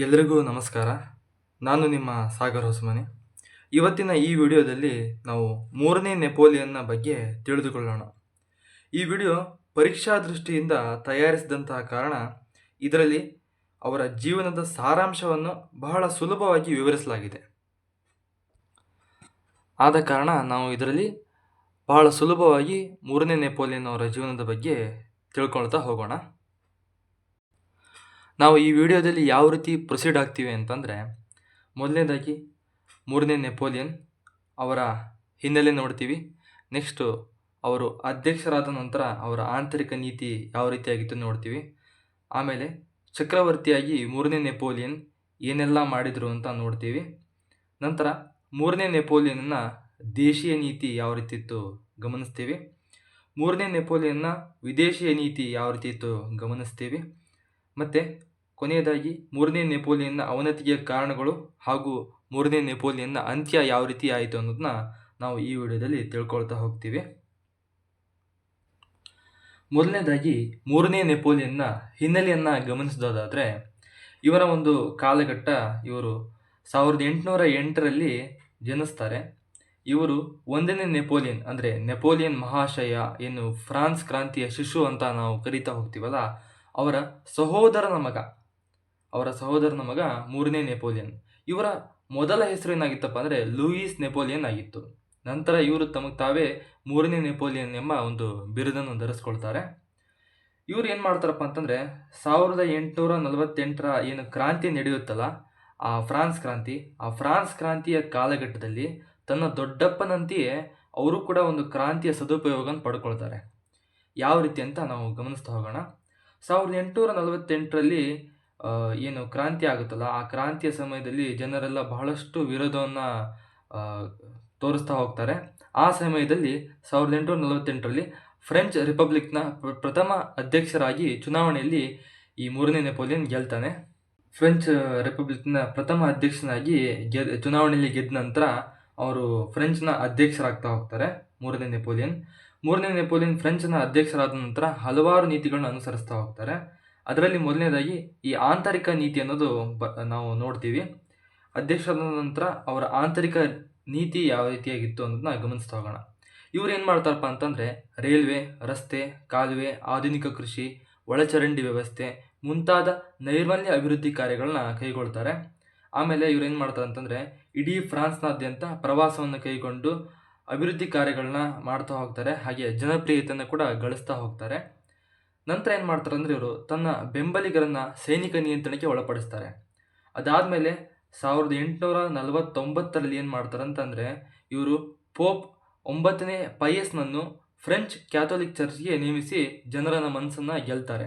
ಎಲ್ರಿಗೂ ನಮಸ್ಕಾರ. ನಾನು ನಿಮ್ಮ ಸಾಗರ್ ಹೊಸಮನಿ. ಇವತ್ತಿನ ಈ ವಿಡಿಯೋದಲ್ಲಿ ನಾವು ಮೂರನೇ ನೆಪೋಲಿಯನ್ನ ಬಗ್ಗೆ ತಿಳಿದುಕೊಳ್ಳೋಣ. ಈ ವಿಡಿಯೋ ಪರೀಕ್ಷಾ ದೃಷ್ಟಿಯಿಂದ ತಯಾರಿಸಿದಂತಹ ಕಾರಣ ಇದರಲ್ಲಿ ಅವರ ಜೀವನದ ಸಾರಾಂಶವನ್ನು ಬಹಳ ಸುಲಭವಾಗಿ ವಿವರಿಸಲಾಗಿದೆ. ಆದ ಕಾರಣ ನಾವು ಇದರಲ್ಲಿ ಬಹಳ ಸುಲಭವಾಗಿ ಮೂರನೇ ನೆಪೋಲಿಯನ್ ಅವರ ಜೀವನದ ಬಗ್ಗೆ ತಿಳ್ಕೊಳ್ತಾ ಹೋಗೋಣ. ನಾವು ಈ ವಿಡಿಯೋದಲ್ಲಿ ಯಾವ ರೀತಿ ಪ್ರೊಸೀಡ್ ಆಗ್ತೀವಿ ಅಂತಂದರೆ, ಮೊದಲನೇದಾಗಿ ಮೂರನೇ ನೆಪೋಲಿಯನ್ ಅವರ ಹಿನ್ನೆಲೆ ನೋಡ್ತೀವಿ. ನೆಕ್ಸ್ಟು ಅವರು ಅಧ್ಯಕ್ಷರಾದ ನಂತರ ಅವರ ಆಂತರಿಕ ನೀತಿ ಯಾವ ರೀತಿಯಾಗಿತ್ತು ನೋಡ್ತೀವಿ. ಆಮೇಲೆ ಚಕ್ರವರ್ತಿಯಾಗಿ ಮೂರನೇ ನೆಪೋಲಿಯನ್ ಏನೆಲ್ಲ ಮಾಡಿದರು ಅಂತ ನೋಡ್ತೀವಿ. ನಂತರ ಮೂರನೇ ನೆಪೋಲಿಯನ್ನ ದೇಶೀಯ ನೀತಿ ಯಾವ ರೀತಿ ಇತ್ತು ಗಮನಿಸ್ತೀವಿ. ಮೂರನೇ ನೆಪೋಲಿಯನ್ನ ವಿದೇಶೀಯ ನೀತಿ ಯಾವ ರೀತಿ ಇತ್ತು ಗಮನಿಸ್ತೀವಿ. ಮತ್ತು ಕೊನೆಯದಾಗಿ, ಮೂರನೇ ನೆಪೋಲಿಯನ್ನ ಅವನತಿಗೆ ಕಾರಣಗಳು ಹಾಗೂ ಮೂರನೇ ನೆಪೋಲಿಯನ್ನ ಅಂತ್ಯ ಯಾವ ರೀತಿ ಆಯಿತು ಅನ್ನೋದನ್ನ ನಾವು ಈ ವಿಡಿಯೋದಲ್ಲಿ ತಿಳ್ಕೊಳ್ತಾ ಹೋಗ್ತೀವಿ. ಮೊದಲನೇದಾಗಿ, ಮೂರನೇ ನೆಪೋಲಿಯನ್ನ ಹಿನ್ನೆಲೆಯನ್ನು ಗಮನಿಸೋದಾದರೆ, ಇವರ ಒಂದು ಕಾಲಘಟ್ಟ ಇವರು ಸಾವಿರದ ಎಂಟುನೂರ ಎಂಟರಲ್ಲಿ ಜನಿಸ್ತಾರೆ. ಇವರು ಒಂದನೇ ನೆಪೋಲಿಯನ್, ಅಂದರೆ ನೆಪೋಲಿಯನ್ ಮಹಾಶಯ ಏನು ಫ್ರಾನ್ಸ್ ಕ್ರಾಂತಿಯ ಶಿಶು ಅಂತ ನಾವು ಕರಿತಾ ಹೋಗ್ತೀವಲ್ಲ, ಅವರ ಸಹೋದರನ ಮಗ. ಅವರ ಸಹೋದರನ ಮಗ ಮೂರನೇ ನೆಪೋಲಿಯನ್. ಇವರ ಮೊದಲ ಹೆಸರು ಏನಾಗಿತ್ತಪ್ಪ ಅಂದರೆ ಲೂಯಿಸ್ ನೆಪೋಲಿಯನ್ ಆಗಿತ್ತು. ನಂತರ ಇವರು ತಮಗೆ ತಾವೇ ಮೂರನೇ ನೆಪೋಲಿಯನ್ ಎಂಬ ಒಂದು ಬಿರುದನ್ನು ಧರಿಸ್ಕೊಳ್ತಾರೆ. ಇವ್ರು ಏನು ಮಾಡ್ತಾರಪ್ಪ ಅಂತಂದರೆ ಸಾವಿರದ ಎಂಟುನೂರ ನಲವತ್ತೆಂಟರ ಏನು ಕ್ರಾಂತಿ ನಡೆಯುತ್ತಲ್ಲ, ಆ ಫ್ರಾನ್ಸ್ ಕ್ರಾಂತಿ, ಆ ಫ್ರಾನ್ಸ್ ಕ್ರಾಂತಿಯ ಕಾಲಘಟ್ಟದಲ್ಲಿ ತನ್ನ ದೊಡ್ಡಪ್ಪನಂತೆಯೇ ಅವರು ಕೂಡ ಒಂದು ಕ್ರಾಂತಿಯ ಸದುಪಯೋಗವನ್ನು ಪಡ್ಕೊಳ್ತಾರೆ. ಯಾವ ರೀತಿ ಅಂತ ನಾವು ಗಮನಿಸ್ತಾ ಹೋಗೋಣ. ಸಾವಿರದ ಎಂಟುನೂರ ನಲವತ್ತೆಂಟರಲ್ಲಿ ಏನು ಕ್ರಾಂತಿ ಆಗುತ್ತಲ್ಲ, ಆ ಕ್ರಾಂತಿಯ ಸಮಯದಲ್ಲಿ ಜನರೆಲ್ಲ ಬಹಳಷ್ಟು ವಿರೋಧವನ್ನು ತೋರಿಸ್ತಾ ಹೋಗ್ತಾರೆ. ಆ ಸಮಯದಲ್ಲಿ ಸಾವಿರದ ಎಂಟುನೂರ ನಲವತ್ತೆಂಟರಲ್ಲಿ ಫ್ರೆಂಚ್ ರಿಪಬ್ಲಿಕ್ನ ಪ್ರ- ಪ್ರಥಮ ಅಧ್ಯಕ್ಷರಾಗಿ ಚುನಾವಣೆಯಲ್ಲಿ ಈ ಮೂರನೇ ನೆಪೋಲಿಯನ್ ಗೆಲ್ತಾನೆ. ಫ್ರೆಂಚ್ ರಿಪಬ್ಲಿಕ್ನ ಪ್ರಥಮ ಅಧ್ಯಕ್ಷನಾಗಿ ಗೆ ಚುನಾವಣೆಯಲ್ಲಿ ಗೆದ್ದ ನಂತರ ಅವರು ಫ್ರೆಂಚ್ನ ಅಧ್ಯಕ್ಷರಾಗ್ತಾ ಹೋಗ್ತಾರೆ, ಮೂರನೇ ನೆಪೋಲಿಯನ್. ಮೂರನೇ ನೆಪೋಲಿಯನ್ ಫ್ರೆಂಚ್ನ ಅಧ್ಯಕ್ಷರಾದ ನಂತರ ಹಲವಾರು ನೀತಿಗಳನ್ನ ಅನುಸರಿಸ್ತಾ ಹೋಗ್ತಾರೆ. ಅದರಲ್ಲಿ ಮೊದಲನೇದಾಗಿ ಈ ಆಂತರಿಕ ನೀತಿ ಅನ್ನೋದು ಬ, ನಾವು ನೋಡ್ತೀವಿ. ಅಧ್ಯಕ್ಷರಾದ ನಂತರ ಅವರ ಆಂತರಿಕ ನೀತಿ ಯಾವ ರೀತಿಯಾಗಿತ್ತು ಅನ್ನೋದನ್ನ ಗಮನಿಸ್ತಾ ಹೋಗೋಣ. ಇವ್ರು ಏನು ಮಾಡ್ತಾರಪ್ಪ ಅಂತಂದರೆ ರೈಲ್ವೆ, ರಸ್ತೆ, ಕಾಲುವೆ, ಆಧುನಿಕ ಕೃಷಿ, ಒಳಚರಂಡಿ ವ್ಯವಸ್ಥೆ ಮುಂತಾದ ನೈರ್ಮಲ್ಯ ಅಭಿವೃದ್ಧಿ ಕಾರ್ಯಗಳನ್ನ ಕೈಗೊಳ್ತಾರೆ. ಆಮೇಲೆ ಇವ್ರು ಏನು ಮಾಡ್ತಾರೆ ಅಂತಂದರೆ ಇಡೀ ಫ್ರಾನ್ಸ್ನಾದ್ಯಂತ ಪ್ರವಾಸವನ್ನು ಕೈಗೊಂಡು ಅಭಿವೃದ್ಧಿ ಕಾರ್ಯಗಳನ್ನ ಮಾಡ್ತಾ ಹೋಗ್ತಾರೆ. ಹಾಗೆ ಜನಪ್ರಿಯತೆಯನ್ನು ಕೂಡ ಗಳಿಸ್ತಾ ಹೋಗ್ತಾರೆ. ನಂತರ ಏನು ಮಾಡ್ತಾರೆ ಅಂದರೆ ಇವರು ತನ್ನ ಬೆಂಬಲಿಗರನ್ನು ಸೈನಿಕ ನಿಯಂತ್ರಣಕ್ಕೆ ಒಳಪಡಿಸ್ತಾರೆ. ಅದಾದಮೇಲೆ ಸಾವಿರದ ಎಂಟುನೂರ ನಲವತ್ತೊಂಬತ್ತರಲ್ಲಿ ಏನು ಮಾಡ್ತಾರೆ ಅಂತಂದರೆ ಇವರು ಪೋಪ್ ಒಂಬತ್ತನೇ ಪೈಯಸ್ನನ್ನು ಫ್ರೆಂಚ್ ಕ್ಯಾಥೋಲಿಕ್ ಚರ್ಚ್ಗೆ ನೇಮಿಸಿ ಜನರನ್ನ ಮನಸ್ಸನ್ನು ಗೆಲ್ತಾರೆ.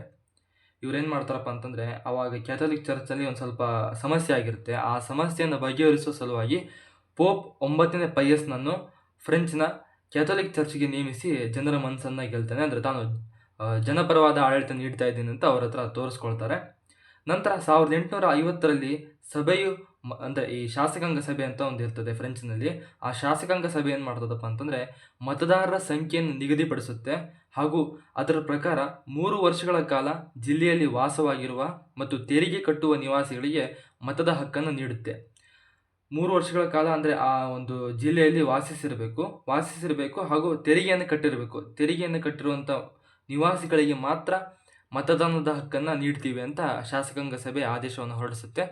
ಇವ್ರೇನು ಮಾಡ್ತಾರಪ್ಪ ಅಂತಂದರೆ ಆವಾಗ ಕ್ಯಾಥೋಲಿಕ್ ಚರ್ಚಲ್ಲಿ ಒಂದು ಸ್ವಲ್ಪ ಸಮಸ್ಯೆ ಆಗಿರುತ್ತೆ. ಆ ಸಮಸ್ಯೆಯನ್ನು ಬಗೆಹರಿಸುವ ಸಲುವಾಗಿ ಪೋಪ್ ಒಂಬತ್ತನೇ ಪೈಯಸ್ನನ್ನು ಫ್ರೆಂಚ್ನ ಕ್ಯಾಥೋಲಿಕ್ ಚರ್ಚ್ಗೆ ನೇಮಿಸಿ ಜನರ ಮನಸ್ಸನ್ನು ಗೆಲ್ತಾನೆ. ಅಂದರೆ ತಾನು ಜನಪರವಾದ ಆಡಳಿತ ನೀಡ್ತಾ ಇದ್ದೀನಿ ಅಂತ ಅವ್ರ ಹತ್ರ ತೋರಿಸ್ಕೊಳ್ತಾರೆ. ನಂತರ ಸಾವಿರದ ಎಂಟುನೂರ ಐವತ್ತರಲ್ಲಿ ಸಭೆಯು ಅಂದರೆ ಈ ಶಾಸಕಾಂಗ ಸಭೆ ಅಂತ ಒಂದು ಇರ್ತದೆ ಫ್ರೆಂಚ್ನಲ್ಲಿ. ಆ ಶಾಸಕಾಂಗ ಸಭೆ ಏನು ಮಾಡ್ತದಪ್ಪ ಅಂತಂದರೆ ಮತದಾರರ ಸಂಖ್ಯೆಯನ್ನು ನಿಗದಿಪಡಿಸುತ್ತೆ ಹಾಗೂ ಅದರ ಪ್ರಕಾರ ಮೂರು ವರ್ಷಗಳ ಕಾಲ ಜಿಲ್ಲೆಯಲ್ಲಿ ವಾಸವಾಗಿರುವ ಮತ್ತು ತೆರಿಗೆ ಕಟ್ಟುವ ನಿವಾಸಿಗಳಿಗೆ ಮತದ ಹಕ್ಕನ್ನು ನೀಡುತ್ತೆ. ಮೂರು ವರ್ಷಗಳ ಕಾಲ ಅಂದರೆ ಆ ಒಂದು ಜಿಲ್ಲೆಯಲ್ಲಿ ವಾಸಿಸಿರಬೇಕು ವಾಸಿಸಿರಬೇಕು ಹಾಗೂ ತೆರಿಗೆಯನ್ನು ಕಟ್ಟಿರಬೇಕು. ತೆರಿಗೆಯನ್ನು ಕಟ್ಟಿರುವಂಥ ನಿವಾಸಿಗಳಿಗೆ ಮಾತ್ರ ಮತದಾನದ ಹಕ್ಕನ್ನು ನೀಡ್ತೀವಿ ಅಂತ ಶಾಸಕಾಂಗ ಸಭೆ ಆದೇಶವನ್ನು ಹೊರಡಿಸುತ್ತೆ.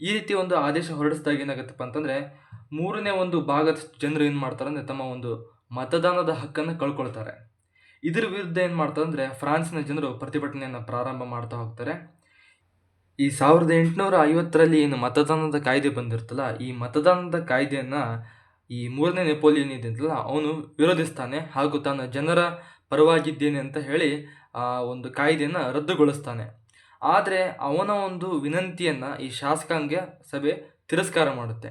ಈ ರೀತಿ ಒಂದು ಆದೇಶ ಹೊರಡಿಸಿದಾಗ ಏನಾಗುತ್ತಪ್ಪ ಅಂತಂದರೆ, ಮೂರನೇ ಒಂದು ಭಾಗದ ಜನರು ಏನು ಮಾಡ್ತಾರೆ ಅಂದರೆ, ತಮ್ಮ ಒಂದು ಮತದಾನದ ಹಕ್ಕನ್ನು ಕಳ್ಕೊಳ್ತಾರೆ. ಇದರ ವಿರುದ್ಧ ಏನು ಮಾಡ್ತಾರೆ ಅಂದರೆ, ಫ್ರಾನ್ಸ್ನ ಜನರು ಪ್ರತಿಭಟನೆಯನ್ನು ಪ್ರಾರಂಭ ಮಾಡ್ತಾ ಹೋಗ್ತಾರೆ. ಈ ಸಾವಿರದ ಎಂಟುನೂರ ಐವತ್ತರಲ್ಲಿ ಏನು ಮತದಾನದ ಕಾಯ್ದೆ ಬಂದಿರ್ತಲ್ಲ ಈ ಮತದಾನದ ಕಾಯ್ದೆಯನ್ನು ಈ ಮೂರನೇ ನೆಪೋಲಿಯನ್ ಇದೆಯಲ್ಲ ಅವನು ವಿರೋಧಿಸ್ತಾನೆ ಹಾಗೂ ತನ್ನ ಜನರ ಪರವಾಗಿದ್ದೇನೆ ಅಂತ ಹೇಳಿ ಆ ಒಂದು ಕಾಯ್ದೆಯನ್ನು ರದ್ದುಗೊಳಿಸ್ತಾನೆ. ಆದರೆ ಅವನ ಒಂದು ವಿನಂತಿಯನ್ನು ಈ ಶಾಸಕಾಂಗ ಸಭೆ ತಿರಸ್ಕಾರ ಮಾಡುತ್ತೆ.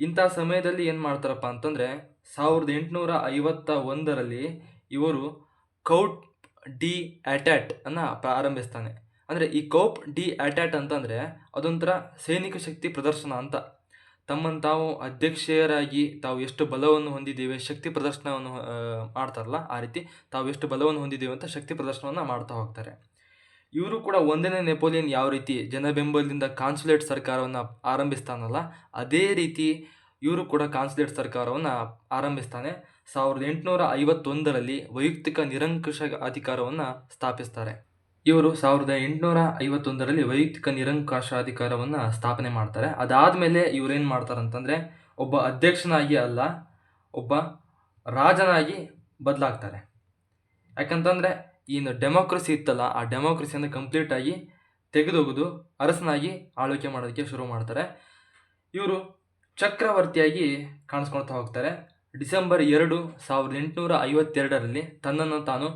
ಇಂಥ ಸಮಯದಲ್ಲಿ ಏನು ಮಾಡ್ತಾರಪ್ಪ ಅಂತಂದರೆ ಸಾವಿರದ ಎಂಟುನೂರ ಐವತ್ತ ಒಂದರಲ್ಲಿ ಇವರು ಕೌಟ್ ಡಿ ಅಟ್ಯಾಟ್ ಅನ್ನು ಪ್ರಾರಂಭಿಸ್ತಾನೆ. ಅಂದರೆ ಈ ಕೌಪ್ ಡಿ ಅಟ್ಯಾಟ್ ಅಂತಂದರೆ ಅದೊಂಥರ ಸೈನಿಕ ಶಕ್ತಿ ಪ್ರದರ್ಶನ ಅಂತ. ತಮ್ಮನ್ನು ತಾವು ಅಧ್ಯಕ್ಷರಾಗಿ ತಾವು ಎಷ್ಟು ಬಲವನ್ನು ಹೊಂದಿದ್ದೇವೆ, ಶಕ್ತಿ ಪ್ರದರ್ಶನವನ್ನು ಮಾಡ್ತಾರಲ್ಲ, ಆ ರೀತಿ ತಾವು ಎಷ್ಟು ಬಲವನ್ನು ಹೊಂದಿದ್ದೇವೆ ಅಂತ ಶಕ್ತಿ ಪ್ರದರ್ಶನವನ್ನು ಮಾಡ್ತಾ ಹೋಗ್ತಾರೆ. ಇವರು ಕೂಡ ಒಂದನೇ ನೆಪೋಲಿಯನ್ ಯಾವ ರೀತಿ ಜನಬೆಂಬಲದಿಂದ ಕಾನ್ಸುಲೇಟ್ ಸರ್ಕಾರವನ್ನು ಆರಂಭಿಸ್ತಾನಲ್ಲ, ಅದೇ ರೀತಿ ಇವರು ಕೂಡ ಕಾನ್ಸುಲೇಟ್ ಸರ್ಕಾರವನ್ನು ಆರಂಭಿಸ್ತಾನೆ. ಸಾವಿರದ ಎಂಟುನೂರ ಐವತ್ತೊಂದರಲ್ಲಿ ವೈಯಕ್ತಿಕ ನಿರಂಕುಶ ಅಧಿಕಾರವನ್ನು ಸ್ಥಾಪಿಸ್ತಾರೆ. ಇವರು ಸಾವಿರದ ಎಂಟುನೂರ ಐವತ್ತೊಂದರಲ್ಲಿ ವೈಯಕ್ತಿಕ ನಿರಂಕಾಶಾಧಿಕಾರವನ್ನು ಸ್ಥಾಪನೆ ಮಾಡ್ತಾರೆ. ಅದಾದಮೇಲೆ ಇವರೇನು ಮಾಡ್ತಾರೆ ಅಂತಂದರೆ ಒಬ್ಬ ಅಧ್ಯಕ್ಷನಾಗಿ ಅಲ್ಲ, ಒಬ್ಬ ರಾಜನಾಗಿ ಬದಲಾಗ್ತಾರೆ. ಯಾಕಂತಂದರೆ ಏನು ಡೆಮೋಕ್ರಸಿ ಇತ್ತಲ್ಲ, ಆ ಡೆಮೋಕ್ರಸಿಯನ್ನು ಕಂಪ್ಲೀಟಾಗಿ ತೆಗೆದೋಗೋದು ಅರಸನಾಗಿ ಆಳ್ವಿಕೆ ಮಾಡೋದಕ್ಕೆ ಶುರು ಮಾಡ್ತಾರೆ. ಇವರು ಚಕ್ರವರ್ತಿಯಾಗಿ ಕಾಣಿಸ್ಕೊಳ್ತಾ ಹೋಗ್ತಾರೆ. ಡಿಸೆಂಬರ್ ಎರಡು ಸಾವಿರದ ಎಂಟುನೂರ ಐವತ್ತೆರಡರಲ್ಲಿ ತನ್ನನ್ನು ತಾನು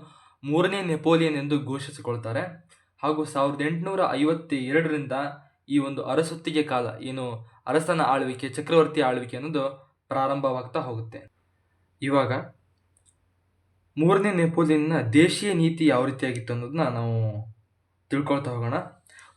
ಮೂರನೇ ನೆಪೋಲಿಯನ್ ಎಂದು ಘೋಷಿಸಿಕೊಳ್ತಾರೆ. ಹಾಗೂ ಸಾವಿರದ ಎಂಟುನೂರ ಐವತ್ತ ಎರಡರಿಂದ ಈ ಒಂದು ಅರಸೊತ್ತಿಗೆ ಕಾಲ, ಏನು ಅರಸನ ಆಳ್ವಿಕೆ, ಚಕ್ರವರ್ತಿ ಆಳ್ವಿಕೆ ಅನ್ನೋದು ಪ್ರಾರಂಭವಾಗ್ತಾ ಹೋಗುತ್ತೆ. ಇವಾಗ ಮೂರನೇ ನೆಪೋಲಿಯನ್ನ ದೇಶೀಯ ನೀತಿ ಯಾವ ರೀತಿಯಾಗಿತ್ತು ಅನ್ನೋದನ್ನ ನಾವು ತಿಳ್ಕೊಳ್ತಾ ಹೋಗೋಣ.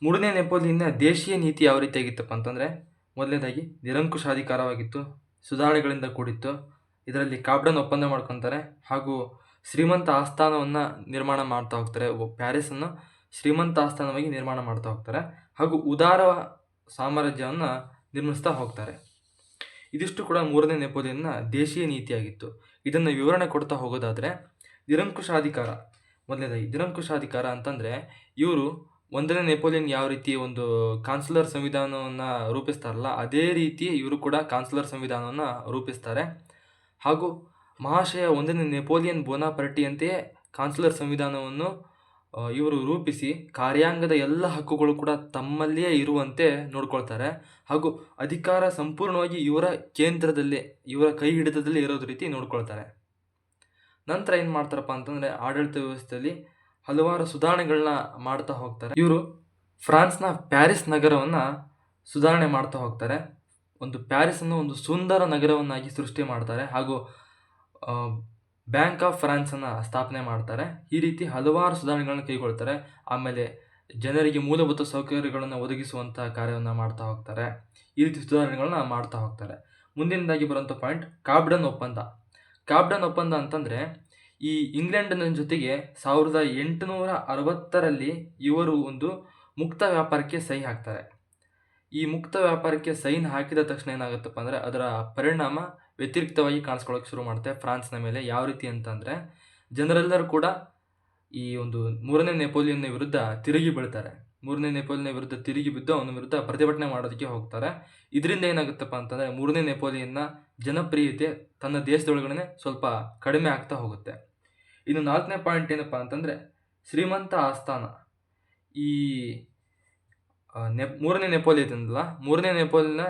ಮೂರನೇ ನೆಪೋಲಿಯನ್ನ ದೇಶೀಯ ನೀತಿ ಯಾವ ರೀತಿಯಾಗಿತ್ತಪ್ಪ ಅಂತಂದರೆ, ಮೊದಲನೇದಾಗಿ ನಿರಂಕುಶಾಧಿಕಾರವಾಗಿತ್ತು, ಸುಧಾರಣೆಗಳಿಂದ ಕೂಡಿತ್ತು. ಇದರಲ್ಲಿ ಕಾಬ್ಡನ್ ಒಪ್ಪಂದ ಮಾಡ್ಕೊತಾರೆ. ಹಾಗೂ ಶ್ರೀಮಂತ ಆಸ್ಥಾನವನ್ನು ನಿರ್ಮಾಣ ಮಾಡ್ತಾ ಹೋಗ್ತಾರೆ. ಪ್ಯಾರಿಸನ್ನು ಶ್ರೀಮಂತ ಆಸ್ಥಾನವಾಗಿ ನಿರ್ಮಾಣ ಮಾಡ್ತಾ ಹೋಗ್ತಾರೆ. ಹಾಗೂ ಉದಾರ ಸಾಮ್ರಾಜ್ಯವನ್ನು ನಿರ್ಮಿಸ್ತಾ ಹೋಗ್ತಾರೆ. ಇದಿಷ್ಟು ಕೂಡ ಮೂರನೇ ನೆಪೋಲಿಯನ್ನ ದೇಶೀಯ ನೀತಿಯಾಗಿತ್ತು. ಇದನ್ನು ವಿವರಣೆ ಕೊಡ್ತಾ ಹೋಗೋದಾದರೆ, ನಿರಂಕುಶಾಧಿಕಾರ. ಮೊದಲನೇದಾಗಿ, ನಿರಂಕುಶಾಧಿಕಾರ ಅಂತಂದರೆ, ಇವರು ಒಂದನೇ ನೆಪೋಲಿಯನ್ ಯಾವ ರೀತಿ ಒಂದು ಕಾನ್ಸುಲರ್ ಸಂವಿಧಾನವನ್ನು ರೂಪಿಸ್ತಾರಲ್ಲ, ಅದೇ ರೀತಿ ಇವರು ಕೂಡ ಕಾನ್ಸುಲರ್ ಸಂವಿಧಾನವನ್ನು ರೂಪಿಸ್ತಾರೆ. ಹಾಗೂ ಮಹಾಶಯ ಒಂದನೇ ನೆಪೋಲಿಯನ್ ಬೋನಾಪರ್ಟಿಯಂತೆಯೇ ಕಾನ್ಸುಲರ್ ಸಂವಿಧಾನವನ್ನು ಇವರು ರೂಪಿಸಿ ಕಾರ್ಯಾಂಗದ ಎಲ್ಲ ಹಕ್ಕುಗಳು ಕೂಡ ತಮ್ಮಲ್ಲಿಯೇ ಇರುವಂತೆ ನೋಡ್ಕೊಳ್ತಾರೆ. ಹಾಗೂ ಅಧಿಕಾರ ಸಂಪೂರ್ಣವಾಗಿ ಇವರ ಕೇಂದ್ರದಲ್ಲಿ, ಇವರ ಕೈ ಹಿಡಿತದಲ್ಲಿ ಇರೋದು ರೀತಿ ನೋಡ್ಕೊಳ್ತಾರೆ. ನಂತರ ಏನು ಮಾಡ್ತಾರಪ್ಪ ಅಂತಂದರೆ ಆಡಳಿತ ವ್ಯವಸ್ಥೆಯಲ್ಲಿ ಹಲವಾರು ಸುಧಾರಣೆಗಳನ್ನ ಮಾಡ್ತಾ ಹೋಗ್ತಾರೆ. ಇವರು ಫ್ರಾನ್ಸ್ನ ಪ್ಯಾರಿಸ್ ನಗರವನ್ನು ಸುಧಾರಣೆ ಮಾಡ್ತಾ ಹೋಗ್ತಾರೆ. ಒಂದು ಪ್ಯಾರಿಸನ್ನು ಒಂದು ಸುಂದರ ನಗರವನ್ನಾಗಿ ಸೃಷ್ಟಿ ಮಾಡ್ತಾರೆ. ಹಾಗೂ ಬ್ಯಾಂಕ್ ಆಫ್ ಫ್ರಾನ್ಸನ್ನು ಸ್ಥಾಪನೆ ಮಾಡ್ತಾರೆ. ಈ ರೀತಿ ಹಲವಾರು ಸುಧಾರಣೆಗಳನ್ನು ಕೈಗೊಳ್ತಾರೆ. ಆಮೇಲೆ ಜನರಿಗೆ ಮೂಲಭೂತ ಸೌಕರ್ಯಗಳನ್ನು ಒದಗಿಸುವಂಥ ಕಾರ್ಯವನ್ನು ಮಾಡ್ತಾ ಹೋಗ್ತಾರೆ. ಈ ರೀತಿ ಸುಧಾರಣೆಗಳನ್ನ ಮಾಡ್ತಾ ಹೋಗ್ತಾರೆ. ಮುಂದಿನದಾಗಿ ಬರುವಂಥ ಪಾಯಿಂಟ್ ಕಾಬ್ಡನ್ ಒಪ್ಪಂದ. ಕಾಬ್ಡನ್ ಒಪ್ಪಂದ ಅಂತಂದರೆ, ಈ ಇಂಗ್ಲೆಂಡಿನ ಜೊತೆಗೆ ಸಾವಿರದ ಎಂಟುನೂರ ಅರವತ್ತರಲ್ಲಿ ಇವರು ಒಂದು ಮುಕ್ತ ವ್ಯಾಪಾರಕ್ಕೆ ಸಹಿ ಹಾಕ್ತಾರೆ. ಈ ಮುಕ್ತ ವ್ಯಾಪಾರಕ್ಕೆ ಸೈನ್ ಹಾಕಿದ ತಕ್ಷಣ ಏನಾಗುತ್ತಪ್ಪ ಅಂದರೆ, ಅದರ ಪರಿಣಾಮ ವ್ಯತಿರಿಕ್ತವಾಗಿ ಕಾಣಿಸ್ಕೊಳ್ಳೋಕೆ ಶುರು ಮಾಡುತ್ತೆ ಫ್ರಾನ್ಸ್ನ ಮೇಲೆ ಯಾವ ರೀತಿ ಅಂತಂದರೆ ಜನರೆಲ್ಲರೂ ಕೂಡ ಈ ಒಂದು ಮೂರನೇ ನೆಪೋಲಿಯನ್ನ ವಿರುದ್ಧ ತಿರುಗಿ ಬೀಳ್ತಾರೆ. ಮೂರನೇ ನೆಪೋಲಿಯನ್ ವಿರುದ್ಧ ತಿರುಗಿ ಬಿದ್ದು ಅವನ ವಿರುದ್ಧ ಪ್ರತಿಭಟನೆ ಮಾಡೋದಕ್ಕೆ ಹೋಗ್ತಾರೆ. ಇದರಿಂದ ಏನಾಗುತ್ತಪ್ಪ ಅಂತಂದರೆ ಮೂರನೇ ನೆಪೋಲಿಯನ್ನ ಜನಪ್ರಿಯತೆ ತನ್ನ ದೇಶದೊಳಗಡೆ ಸ್ವಲ್ಪ ಕಡಿಮೆ ಆಗ್ತಾ ಹೋಗುತ್ತೆ. ಇನ್ನು ನಾಲ್ಕನೇ ಪಾಯಿಂಟ್ ಏನಪ್ಪ ಅಂತಂದರೆ ಶ್ರೀಮಂತ ಆಸ್ಥಾನ. ಈ ಆ, ನೆ ಮೂರನೇ ನೆಪೋಲಿಯನ್ ಅಂದಲ್ಲ ಮೂರನೇ ನೆಪೋಲಿಯನ್ನ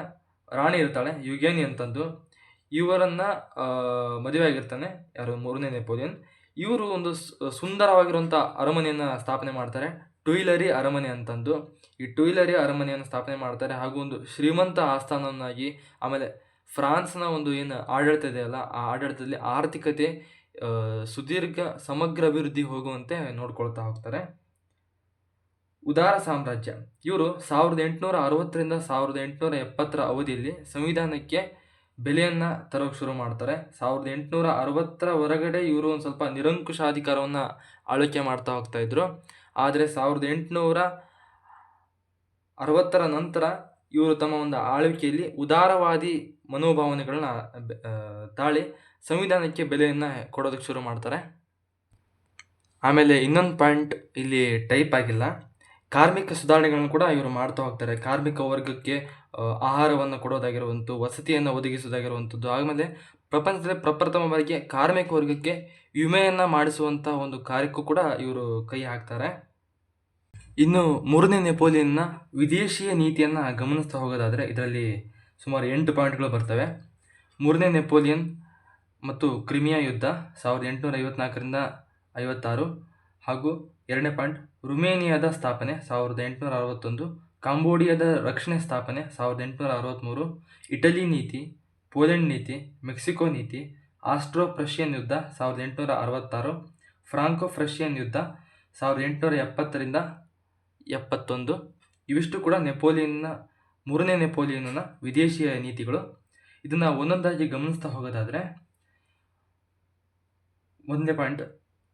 ರಾಣಿ ಇರ್ತಾಳೆ ಯುಗೇನಿ ಅಂತಂದು ಇವರನ್ನ ಮದುವೆ ಆಗಿರ್ತಾನೆ, ಯಾರು, ಮೂರನೇ ನೆಪೋಲಿಯನ್. ಇವರು ಒಂದು ಸುಂದರವಾಗಿರುವಂಥ ಅರಮನೆಯನ್ನು ಸ್ಥಾಪನೆ ಮಾಡ್ತಾರೆ. ಟುಯಿಲರಿ ಅರಮನೆ ಅಂತಂದು. ಈ ಟುಯಿಲರಿ ಅರಮನೆಯನ್ನು ಸ್ಥಾಪನೆ ಮಾಡ್ತಾರೆ. ಹಾಗೂ ಒಂದು ಶ್ರೀಮಂತ ಆಸ್ಥಾನವನ್ನಾಗಿ, ಆಮೇಲೆ ಫ್ರಾನ್ಸ್ನ ಒಂದು ಏನು ಆಡಳಿತ ಇದೆಯಲ್ಲ, ಆ ಆಡಳಿತದಲ್ಲಿ ಆರ್ಥಿಕತೆ ಸುದೀರ್ಘ ಸಮಗ್ರ ಅಭಿವೃದ್ಧಿ ಹೋಗುವಂತೆ ನೋಡ್ಕೊಳ್ತಾ ಹೋಗ್ತಾರೆ. ಉದಾರ ಸಾಮ್ರಾಜ್ಯ. ಇವರು ಸಾವಿರದ ಎಂಟುನೂರ ಅರವತ್ತರಿಂದ ಸಾವಿರದ ಎಂಟುನೂರ ಎಪ್ಪತ್ತರ ಅವಧಿಯಲ್ಲಿ ಸಂವಿಧಾನಕ್ಕೆ ಬೆಲೆಯನ್ನು ತರೋಕೆ ಶುರು ಮಾಡ್ತಾರೆ. ಸಾವಿರದ ಎಂಟುನೂರ ಅರವತ್ತರ ಹೊರಗಡೆ ಇವರು ಒಂದು ಸ್ವಲ್ಪ ನಿರಂಕುಶಾಧಿಕಾರವನ್ನು ಆಳ್ವಿಕೆ ಮಾಡ್ತಾ ಹೋಗ್ತಾ ಇದ್ರು. ಆದರೆ ಸಾವಿರದ ಎಂಟುನೂರ ಅರವತ್ತರ ನಂತರ ಇವರು ತಮ್ಮ ಒಂದು ಆಳ್ವಿಕೆಯಲ್ಲಿ ಉದಾರವಾದಿ ಮನೋಭಾವನೆಗಳನ್ನ ತಾಳಿ ಸಂವಿಧಾನಕ್ಕೆ ಬೆಲೆಯನ್ನು ಕೊಡೋದಕ್ಕೆ ಶುರು ಮಾಡ್ತಾರೆ. ಆಮೇಲೆ ಇನ್ನೊಂದು ಪಾಯಿಂಟ್ ಇಲ್ಲಿ ಟೈಪ್ ಆಗಿಲ್ಲ. ಕಾರ್ಮಿಕ ಸುಧಾರಣೆಗಳನ್ನು ಕೂಡ ಇವರು ಮಾಡ್ತಾ ಹೋಗ್ತಾರೆ. ಕಾರ್ಮಿಕ ವರ್ಗಕ್ಕೆ ಆಹಾರವನ್ನು ಕೊಡೋದಾಗಿರುವಂಥ ವಸತಿಯನ್ನು ಒದಗಿಸೋದಾಗಿರುವಂಥದ್ದು ಆಮೇಲೆ ಪ್ರಪಂಚದ ಪ್ರಪ್ರಥಮ ಬಾರಿಗೆ ಕಾರ್ಮಿಕ ವರ್ಗಕ್ಕೆ ವಿಮೆಯನ್ನು ಮಾಡಿಸುವಂಥ ಒಂದು ಕಾರ್ಯಕ್ಕೂ ಕೂಡ ಇವರು ಕೈ ಹಾಕ್ತಾರೆ. ಇನ್ನು ಮೂರನೇ ನೆಪೋಲಿಯನ್ನ ವಿದೇಶೀಯ ನೀತಿಯನ್ನು ಗಮನಿಸ್ತಾ ಹೋಗೋದಾದರೆ ಇದರಲ್ಲಿ ಸುಮಾರು ಎಂಟು ಪಾಯಿಂಟ್ಗಳು ಬರ್ತವೆ. ಮೂರನೇ ನೆಪೋಲಿಯನ್ ಮತ್ತು ಕ್ರಿಮಿಯಾ ಯುದ್ಧ, ಸಾವಿರದ ಎಂಟುನೂರ ಐವತ್ನಾಲ್ಕರಿಂದ ಐವತ್ತಾರು ಹಾಗೂ ಎರಡನೇ ಪಾಯಿಂಟ್ ರುಮೇನಿಯಾದ ಸ್ಥಾಪನೆ ಸಾವಿರದ ಎಂಟುನೂರ ಅರವತ್ತೊಂದು, ಕಾಂಬೋಡಿಯಾದ ರಕ್ಷಣೆ ಸ್ಥಾಪನೆ ಸಾವಿರದ ಎಂಟುನೂರ ಅರವತ್ತ್ಮೂರು ಇಟಲಿ ನೀತಿ, ಪೋಲೆಂಡ್ ನೀತಿ, ಮೆಕ್ಸಿಕೋ ನೀತಿ ಆಸ್ಟ್ರೋ ಪ್ರಷಿಯನ್ ಯುದ್ಧ ಸಾವಿರದ ಎಂಟುನೂರ ಅರವತ್ತಾರು ಫ್ರಾಂಕೋ ಫ್ರಷಿಯನ್ ಯುದ್ಧ ಸಾವಿರದ ಎಂಟುನೂರ ಎಪ್ಪತ್ತರಿಂದ ಎಪ್ಪತ್ತೊಂದು, ಇವಿಷ್ಟು ಕೂಡ ನೆಪೋಲಿಯನ್ನ, ಮೂರನೇ ನೆಪೋಲಿಯನ್ನ ವಿದೇಶಿಯ ನೀತಿಗಳು. ಇದನ್ನು ಒಂದೊಂದಾಗಿ ಗಮನಿಸ್ತಾ ಹೋಗೋದಾದರೆ ಒಂದನೇ ಪಾಯಿಂಟ್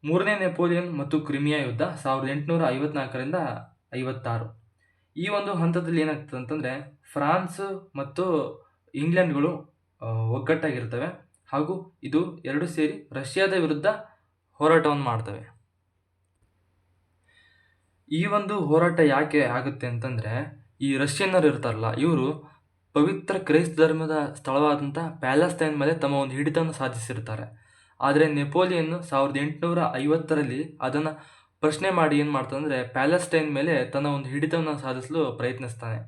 ಮೂರನೇ ನೆಪೋಲಿಯನ್ ಮತ್ತು ಕ್ರಿಮಿಯಾ ಯುದ್ಧ ಸಾವಿರದ ಎಂಟುನೂರ ಐವತ್ನಾಲ್ಕರಿಂದ ಐವತ್ತಾರು. ಈ ಒಂದು ಹಂತದಲ್ಲಿ ಏನಾಗ್ತದೆ ಅಂತಂದರೆ, ಫ್ರಾನ್ಸ್ ಮತ್ತು ಇಂಗ್ಲೆಂಡ್ಗಳು ಒಗ್ಗಟ್ಟಾಗಿರ್ತವೆ. ಹಾಗೂ ಇದು ಎರಡು ಸೇರಿ ರಷ್ಯಾದ ವಿರುದ್ಧ ಹೋರಾಟವನ್ನು ಮಾಡ್ತವೆ. ಈ ಒಂದು ಹೋರಾಟ ಯಾಕೆ ಆಗುತ್ತೆ ಅಂತಂದರೆ, ಈ ರಷ್ಯನ್ನರು ಇರ್ತಾರಲ್ಲ, ಇವರು ಪವಿತ್ರ ಕ್ರೈಸ್ತ ಧರ್ಮದ ಸ್ಥಳವಾದಂಥ ಪ್ಯಾಲೆಸ್ತೈನ್ ಮೇಲೆ ತಮ್ಮ ಒಂದು ಹಿಡಿತವನ್ನು ಸಾಧಿಸಿರ್ತಾರೆ. ಆದರೆ ನೆಪೋಲಿಯನ್ ಸಾವಿರದ ಎಂಟುನೂರ ಐವತ್ತರಲ್ಲಿ ಅದನ್ನು ಪ್ರಶ್ನೆ ಮಾಡಿ ಏನು ಮಾಡ್ತಾನೆ ಪ್ಯಾಲೆಸ್ಟೈನ್ ಮೇಲೆ ತನ್ನ ಒಂದು ಹಿಡಿತವನ್ನು ಸಾಧಿಸಲು ಪ್ರಯತ್ನಿಸ್ತಾನೆ.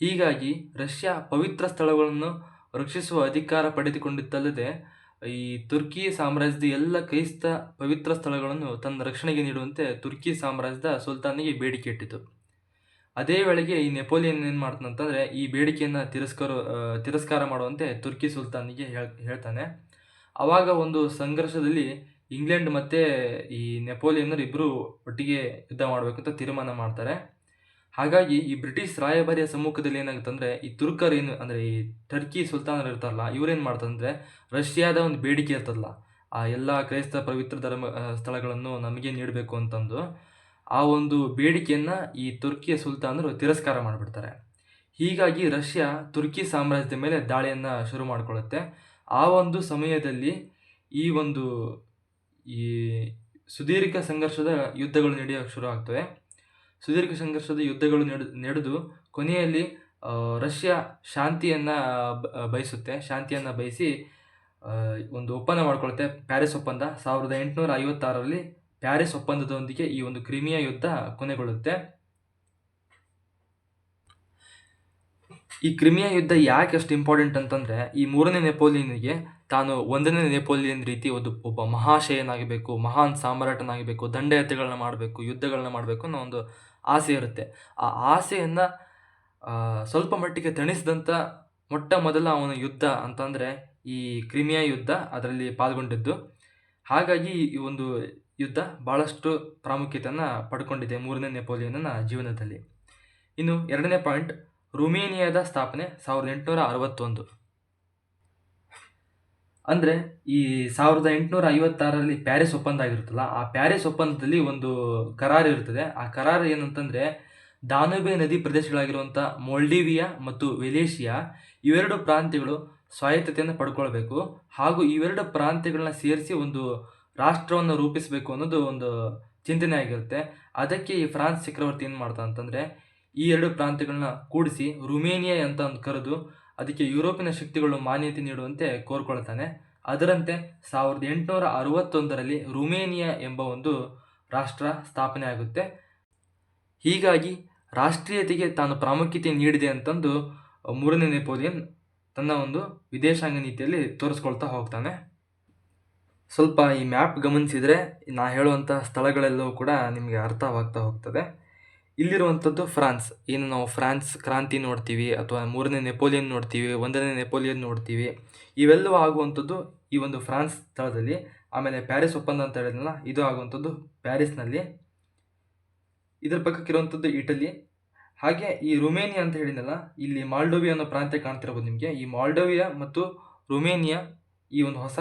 ಹೀಗಾಗಿ ರಷ್ಯಾ ಪವಿತ್ರ ಸ್ಥಳಗಳನ್ನು ರಕ್ಷಿಸುವ ಅಧಿಕಾರ ಪಡೆದುಕೊಂಡಿದ್ದಲ್ಲದೆ, ಈ ತುರ್ಕಿ ಸಾಮ್ರಾಜ್ಯದ ಎಲ್ಲ ಕ್ರೈಸ್ತ ಪವಿತ್ರ ಸ್ಥಳಗಳನ್ನು ತನ್ನ ರಕ್ಷಣೆಗೆ ನೀಡುವಂತೆ ತುರ್ಕಿ ಸಾಮ್ರಾಜ್ಯದ ಸುಲ್ತಾನಿಗೆ ಬೇಡಿಕೆ ಇಟ್ಟಿತು. ಅದೇ ವೇಳೆಗೆ ಈ ನೆಪೋಲಿಯನ್ ಏನು ಮಾಡ್ತಾನಂತಂದರೆ ಈ ಬೇಡಿಕೆಯನ್ನು ತಿರಸ್ಕರ, ತಿರಸ್ಕಾರ ಮಾಡುವಂತೆ ತುರ್ಕಿ ಸುಲ್ತಾನಿಗೆ ಹೇಳ್, ಹೇಳ್ತಾನೆ. ಆವಾಗ ಒಂದು ಸಂಘರ್ಷದಲ್ಲಿ ಇಂಗ್ಲೆಂಡ್ ಮತ್ತು ಈ ನೆಪೋಲಿಯನ್ನರು ಇಬ್ಬರು ಒಟ್ಟಿಗೆ ಯುದ್ಧ ಮಾಡಬೇಕಂತ ತೀರ್ಮಾನ ಮಾಡ್ತಾರೆ. ಹಾಗಾಗಿ ಈ ಬ್ರಿಟಿಷ್ ರಾಯಭಾರಿಯ ಸಮ್ಮುಖದಲ್ಲಿ ಏನಾಗುತ್ತೆ ಅಂದರೆ ಈ ತುರ್ಕರ್ ಏನು ಅಂದರೆ, ಈ ಟರ್ಕಿ ಸುಲ್ತಾನರು ಇರ್ತಾರಲ್ಲ ಮಾಡ್ತಾರೆ ಮಾಡ್ತಂದ್ರೆ ರಷ್ಯಾದ ಒಂದು ಬೇಡಿಕೆ ಇರ್ತದಲ್ಲ, ಆ ಎಲ್ಲ ಕ್ರೈಸ್ತ ಪವಿತ್ರ ಧರ್ಮ ಸ್ಥಳಗಳನ್ನು ನಮಗೆ ನೀಡಬೇಕು ಅಂತಂದು, ಆ ಒಂದು ಬೇಡಿಕೆಯನ್ನು ಈ ತುರ್ಕಿಯ ಸುಲ್ತಾನರು ತಿರಸ್ಕಾರ ಮಾಡಿಬಿಡ್ತಾರೆ. ಹೀಗಾಗಿ ರಷ್ಯಾ ತುರ್ಕಿ ಸಾಮ್ರಾಜ್ಯದ ಮೇಲೆ ದಾಳಿಯನ್ನು ಶುರು ಮಾಡಿಕೊಳ್ಳುತ್ತೆ. ಆ ಒಂದು ಸಮಯದಲ್ಲಿ ಈ ಒಂದು ಈ ಸುದೀರ್ಘ ಸಂಘರ್ಷದ ಯುದ್ಧಗಳು ನಡೆಯೋಕ್ಕೆ ಶುರು ಆಗ್ತವೆ. ಸುದೀರ್ಘ ಸಂಘರ್ಷದ ಯುದ್ಧಗಳು ನಡೆದು ಕೊನೆಯಲ್ಲಿ ರಷ್ಯಾ ಶಾಂತಿಯನ್ನು ಬಯಸುತ್ತೆ. ಶಾಂತಿಯನ್ನು ಬಯಸಿ ಒಂದು ಒಪ್ಪಂದ ಮಾಡ್ಕೊಳುತ್ತೆ. ಪ್ಯಾರಿಸ್ ಒಪ್ಪಂದ. ಸಾವಿರದ ಎಂಟುನೂರ ಐವತ್ತಾರರಲ್ಲಿ ಪ್ಯಾರಿಸ್ ಒಪ್ಪಂದದೊಂದಿಗೆ ಈ ಒಂದು ಕ್ರಿಮಿಯಾ ಯುದ್ಧ ಕೊನೆಗೊಳ್ಳುತ್ತೆ. ಈ ಕ್ರಿಮಿಯಾ ಯುದ್ಧ ಯಾಕೆ ಅಷ್ಟು ಇಂಪಾರ್ಟೆಂಟ್ ಅಂತಂದರೆ, ಈ ಮೂರನೇ ನೆಪೋಲಿಯನ್ಗೆ ತಾನು ಒಂದನೇ ನೆಪೋಲಿಯನ್ ರೀತಿ ಒಂದು ಒಬ್ಬ ಮಹಾಶಯನಾಗಬೇಕು, ಮಹಾನ್ ಸಾಮ್ರಾಟನಾಗಬೇಕು, ದಂಡಯಾತ್ರೆಗಳನ್ನ ಮಾಡಬೇಕು ಯುದ್ಧಗಳನ್ನ ಮಾಡಬೇಕು ಅನ್ನೋ ಒಂದು ಆಸೆ ಇರುತ್ತೆ. ಆ ಆಸೆಯನ್ನು ಸ್ವಲ್ಪ ಮಟ್ಟಿಗೆ ತಣಿಸಿದಂಥ ಮೊಟ್ಟ ಮೊದಲ ಅವನ ಯುದ್ಧ ಅಂತಂದರೆ ಈ ಕ್ರಿಮಿಯಾ ಯುದ್ಧ ಅದರಲ್ಲಿ ಪಾಲ್ಗೊಂಡಿದ್ದು. ಹಾಗಾಗಿ ಈ ಒಂದು ಯುದ್ಧ ಭಾಳಷ್ಟು ಪ್ರಾಮುಖ್ಯತೆಯನ್ನು ಪಡ್ಕೊಂಡಿದೆ ಮೂರನೇ ನೆಪೋಲಿಯನ್ನ ಜೀವನದಲ್ಲಿ. ಇನ್ನು ಎರಡನೇ ಪಾಯಿಂಟ್ ರುಮೇನಿಯಾದ ಸ್ಥಾಪನೆ ಸಾವಿರದ ಎಂಟುನೂರ ಅರವತ್ತೊಂದು. ಅಂದರೆ ಈ ಸಾವಿರದ ಎಂಟುನೂರ ಐವತ್ತಾರರಲ್ಲಿ ಪ್ಯಾರಿಸ್ ಒಪ್ಪಂದ ಆಗಿರುತ್ತಲ್ಲ, ಆ ಪ್ಯಾರಿಸ್ ಒಪ್ಪಂದದಲ್ಲಿ ಒಂದು ಕರಾರು ಇರುತ್ತದೆ. ಆ ಕರಾರು ಏನಂತಂದರೆ ದಾನುಬೆ ನದಿ ಪ್ರದೇಶಗಳಾಗಿರುವಂಥ ಮೊಲ್ಡಿವಿಯಾ ಮತ್ತು ವೆಲೇಷಿಯಾ ಇವೆರಡು ಪ್ರಾಂತ್ಯಗಳು ಸ್ವಾಯತ್ತತೆಯನ್ನು ಪಡ್ಕೊಳ್ಬೇಕು. ಹಾಗೂ ಇವೆರಡು ಪ್ರಾಂತ್ಯಗಳನ್ನ ಸೇರಿಸಿ ಒಂದು ರಾಷ್ಟ್ರವನ್ನು ರೂಪಿಸಬೇಕು ಅನ್ನೋದು ಒಂದು ಚಿಂತನೆ ಆಗಿರುತ್ತೆ. ಅದಕ್ಕೆ ಈ ಫ್ರಾನ್ಸ್ ಚಕ್ರವರ್ತಿ ಏನು ಮಾಡ್ತಾ ಅಂತಂದರೆ ಈ ಎರಡು ಪ್ರಾಂತ್ಯಗಳನ್ನ ಕೂಡಿಸಿ ರುಮೇನಿಯಾ ಅಂತ ಒಂದು ಕರೆದು ಅದಕ್ಕೆ ಯುರೋಪಿನ ಶಕ್ತಿಗಳು ಮಾನ್ಯತೆ ನೀಡುವಂತೆ ಕೋರ್ಕೊಳ್ತಾನೆ. ಅದರಂತೆ ಸಾವಿರದ ಎಂಟುನೂರ ಅರವತ್ತೊಂದರಲ್ಲಿ ರುಮೇನಿಯಾ ಎಂಬ ಒಂದು ರಾಷ್ಟ್ರ ಸ್ಥಾಪನೆ ಆಗುತ್ತೆ. ಹೀಗಾಗಿ ರಾಷ್ಟ್ರೀಯತೆಗೆ ತಾನು ಪ್ರಾಮುಖ್ಯತೆ ನೀಡಿದೆ ಅಂತಂದು ಮೂರನೇ ನೆಪೋಲಿಯನ್ ತನ್ನ ಒಂದು ವಿದೇಶಾಂಗ ನೀತಿಯಲ್ಲಿ ತೋರಿಸ್ಕೊಳ್ತಾ ಹೋಗ್ತಾನೆ. ಸ್ವಲ್ಪ ಈ ಮ್ಯಾಪ್ ಗಮನಿಸಿದರೆ ನಾ ಹೇಳುವಂಥ ಸ್ಥಳಗಳೆಲ್ಲವೂ ಕೂಡ ನಿಮಗೆ ಅರ್ಥವಾಗ್ತಾ ಹೋಗ್ತದೆ. ಇಲ್ಲಿರುವಂಥದ್ದು ಫ್ರಾನ್ಸ್. ಏನು ನಾವು ಫ್ರಾನ್ಸ್ ಕ್ರಾಂತಿ ನೋಡ್ತೀವಿ, ಅಥವಾ ಮೂರನೇ ನೆಪೋಲಿಯನ್ ನೋಡ್ತೀವಿ, ಒಂದನೇ ನೆಪೋಲಿಯನ್ ನೋಡ್ತೀವಿ. ಇವೆಲ್ಲವೂ ಆಗುವಂಥದ್ದು ಈ ಒಂದು ಫ್ರಾನ್ಸ್ ಸ್ಥಳದಲ್ಲಿ. ಆಮೇಲೆ ಪ್ಯಾರಿಸ್ ಒಪ್ಪಂದ ಅಂತ ಹೇಳಿದ್ನಲ್ಲ, ಇದು ಆಗುವಂಥದ್ದು ಪ್ಯಾರಿಸ್ನಲ್ಲಿ. ಇದರ ಪಕ್ಕಕ್ಕಿರುವಂಥದ್ದು ಇಟಲಿ. ಹಾಗೆ ಈ ರುಮೇನಿಯಾ ಅಂತ ಹೇಳಿದ್ನಲ್ಲ, ಇಲ್ಲಿ ಮಾಲ್ಡೋವಿಯಾ ಅನ್ನೋ ಪ್ರಾಂತ್ಯ ಕಾಣ್ತಿರ್ಬೋದು ನಿಮಗೆ. ಈ ಮಾಲ್ಡೋವಿಯಾ ಮತ್ತು ರುಮೇನಿಯಾ ಈ ಒಂದು ಹೊಸ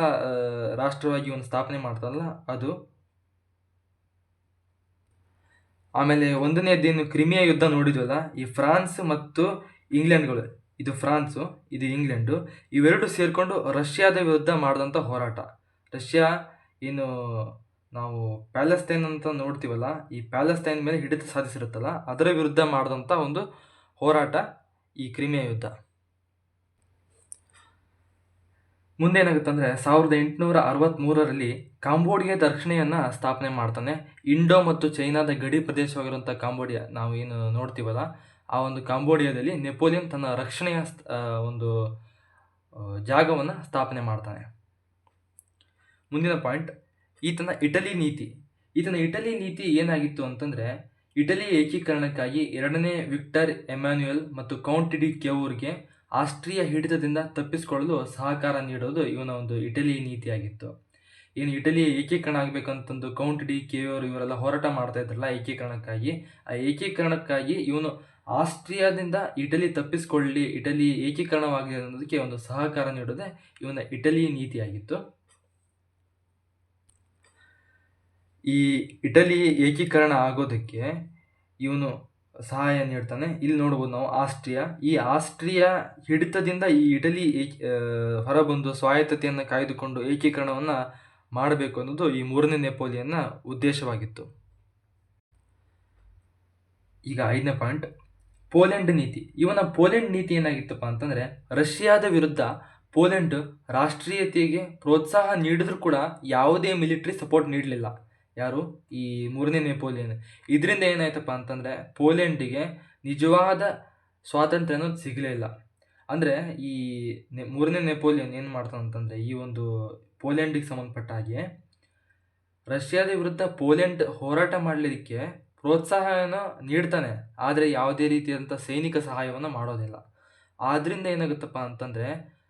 ರಾಷ್ಟ್ರವಾಗಿ ಒಂದು ಸ್ಥಾಪನೆ ಮಾಡ್ತಾರಲ್ಲ, ಅದು ಆಮೇಲೆ ಒಂದನೇದೇನು ಕ್ರಿಮಿಯ ಯುದ್ಧ ನೋಡಿದ್ವಲ್ಲ, ಈ ಫ್ರಾನ್ಸ್ ಮತ್ತು ಇಂಗ್ಲೆಂಡ್ಗಳು, ಇದು ಫ್ರಾನ್ಸು, ಇದು ಇಂಗ್ಲೆಂಡು, ಇವೆರಡು ಸೇರಿಕೊಂಡು ರಷ್ಯಾದ ವಿರುದ್ಧ ಮಾಡಿದಂಥ ಹೋರಾಟ. ರಷ್ಯಾ ಏನು ನಾವು ಪ್ಯಾಲೆಸ್ತೈನ್ ಅಂತ ನೋಡ್ತೀವಲ್ಲ, ಈ ಪ್ಯಾಲೆಸ್ತೈನ್ ಮೇಲೆ ಹಿಡಿತ ಸಾಧಿಸಿರುತ್ತಲ್ಲ, ಅದರ ವಿರುದ್ಧ ಮಾಡಿದಂಥ ಒಂದು ಹೋರಾಟ ಈ ಕ್ರಿಮಿಯ ಯುದ್ಧ. ಮುಂದೇನಾಗುತ್ತೆ ಅಂದರೆ ಸಾವಿರದ ಎಂಟುನೂರ ಅರವತ್ತ್ಮೂರರಲ್ಲಿ ಕಾಂಬೋಡಿಯಾ ರಕ್ಷಣೆಯನ್ನು ಸ್ಥಾಪನೆ ಮಾಡ್ತಾನೆ. ಇಂಡೋ ಮತ್ತು ಚೈನಾದ ಗಡಿ ಪ್ರದೇಶವಾಗಿರುವಂಥ ಕಾಂಬೋಡಿಯಾ ನಾವು ಏನು ನೋಡ್ತೀವಲ್ಲ, ಆ ಒಂದು ಕಾಂಬೋಡಿಯಾದಲ್ಲಿ ನೆಪೋಲಿಯನ್ ತನ್ನ ರಕ್ಷಣೆಯ ಒಂದು ಜಾಗವನ್ನು ಸ್ಥಾಪನೆ ಮಾಡ್ತಾನೆ. ಮುಂದಿನ ಪಾಯಿಂಟ್, ಈತನ ಇಟಲಿ ನೀತಿ. ಈತನ ಇಟಲಿ ನೀತಿ ಏನಾಗಿತ್ತು ಅಂತಂದರೆ, ಇಟಲಿ ಏಕೀಕರಣಕ್ಕಾಗಿ ಎರಡನೇ ವಿಕ್ಟರ್ ಎಮ್ಯಾನ್ಯುಯಲ್ ಮತ್ತು ಕೌಂಟ್ ಡಿ ಆಸ್ಟ್ರಿಯಾ ಹಿಡಿತದಿಂದ ತಪ್ಪಿಸಿಕೊಳ್ಳಲು ಸಹಕಾರ ನೀಡೋದು ಇವನ ಒಂದು ಇಟಲಿ ನೀತಿಯಾಗಿತ್ತು. ಏನು ಇಟಲಿ ಏಕೀಕರಣ ಆಗಬೇಕಂತಂದು ಕೌಂಟ್ ಡಿ ಕೆವೂರ್ ಇವರೆಲ್ಲ ಹೋರಾಟ ಮಾಡ್ತಾ ಇದ್ರಲ್ಲ ಏಕೀಕರಣಕ್ಕಾಗಿ. ಆ ಏಕೀಕರಣಕ್ಕಾಗಿ ಇವನು ಆಸ್ಟ್ರಿಯಾದಿಂದ ಇಟಲಿ ತಪ್ಪಿಸಿಕೊಳ್ಳಿ, ಇಟಲಿ ಏಕೀಕರಣವಾಗಿದೆ ಅನ್ನೋದಕ್ಕೆ ಒಂದು ಸಹಕಾರ ನೀಡೋದೇ ಇವನ ಇಟಲಿ ನೀತಿಯಾಗಿತ್ತು. ಈ ಇಟಲಿ ಏಕೀಕರಣ ಆಗೋದಕ್ಕೆ ಇವನು ಸಹಾಯ ನೀಡ್ತಾನೆ. ಇಲ್ಲಿ ನೋಡ್ಬೋದು ನಾವು ಆಸ್ಟ್ರಿಯಾ. ಈ ಆಸ್ಟ್ರಿಯಾ ಹಿಡಿತದಿಂದ ಈ ಇಟಲಿ ಹೊರಬಂದು ಸ್ವಾಯತ್ತತೆಯನ್ನು ಕಾಯ್ದುಕೊಂಡು ಏಕೀಕರಣವನ್ನು ಮಾಡಬೇಕು ಅನ್ನೋದು ಈ ಮೂರನೇ ನೆಪೋಲಿಯನ್ನ ಉದ್ದೇಶವಾಗಿತ್ತು. ಈಗ ಐದನೇ ಪಾಯಿಂಟ್. ಪೋಲೆಂಡ್ ನೀತಿ. ಇವನ ಪೋಲೆಂಡ್ ನೀತಿ ಏನಾಗಿತ್ತಪ್ಪ ಅಂತಂದ್ರೆ, ರಷ್ಯಾದ ವಿರುದ್ಧ ಪೋಲೆಂಡ್ ರಾಷ್ಟ್ರೀಯತೆಗೆ ಪ್ರೋತ್ಸಾಹ ನೀಡಿದ್ರು ಕೂಡ ಯಾವುದೇ ಮಿಲಿಟರಿ ಸಪೋರ್ಟ್ ನೀಡಲಿಲ್ಲ. ಯಾರು? ಈ ಮೂರನೇ ನೆಪೋಲಿಯನ್ ಇದರಿಂದ ಏನಾಯ್ತಪ್ಪ ಅಂತಂದ್ರೆ, ಪೋಲೆಂಡಿಗೆ ನಿಜವಾದ ಸ್ವಾತಂತ್ರ್ಯ ಅನ್ನೋದು ಸಿಗಲೇ ಇಲ್ಲ. ಅಂದರೆ, ಈ ನೆ ಮೂರನೇ ನೆಪೋಲಿಯನ್ ಏನು ಮಾಡ್ತಾನೆ ಅಂತಂದರೆ, ಈ ಒಂದು ಪೋಲೆಂಡಿಗೆ ಸಂಬಂಧಪಟ್ಟ ಹಾಗೆ, ರಷ್ಯಾದ ವಿರುದ್ಧ ಪೋಲೆಂಡ್ ಹೋರಾಟ ಮಾಡಲಿಕ್ಕೆ ಪ್ರೋತ್ಸಾಹನ ನೀಡ್ತಾನೆ. ಆದರೆ, ಯಾವುದೇ ರೀತಿಯಾದಂಥ ಸೈನಿಕ ಸಹಾಯವನ್ನು ಮಾಡೋದಿಲ್ಲ. ಆದ್ದರಿಂದ ಏನಾಗುತ್ತಪ್ಪ ಅಂತಂದರೆ,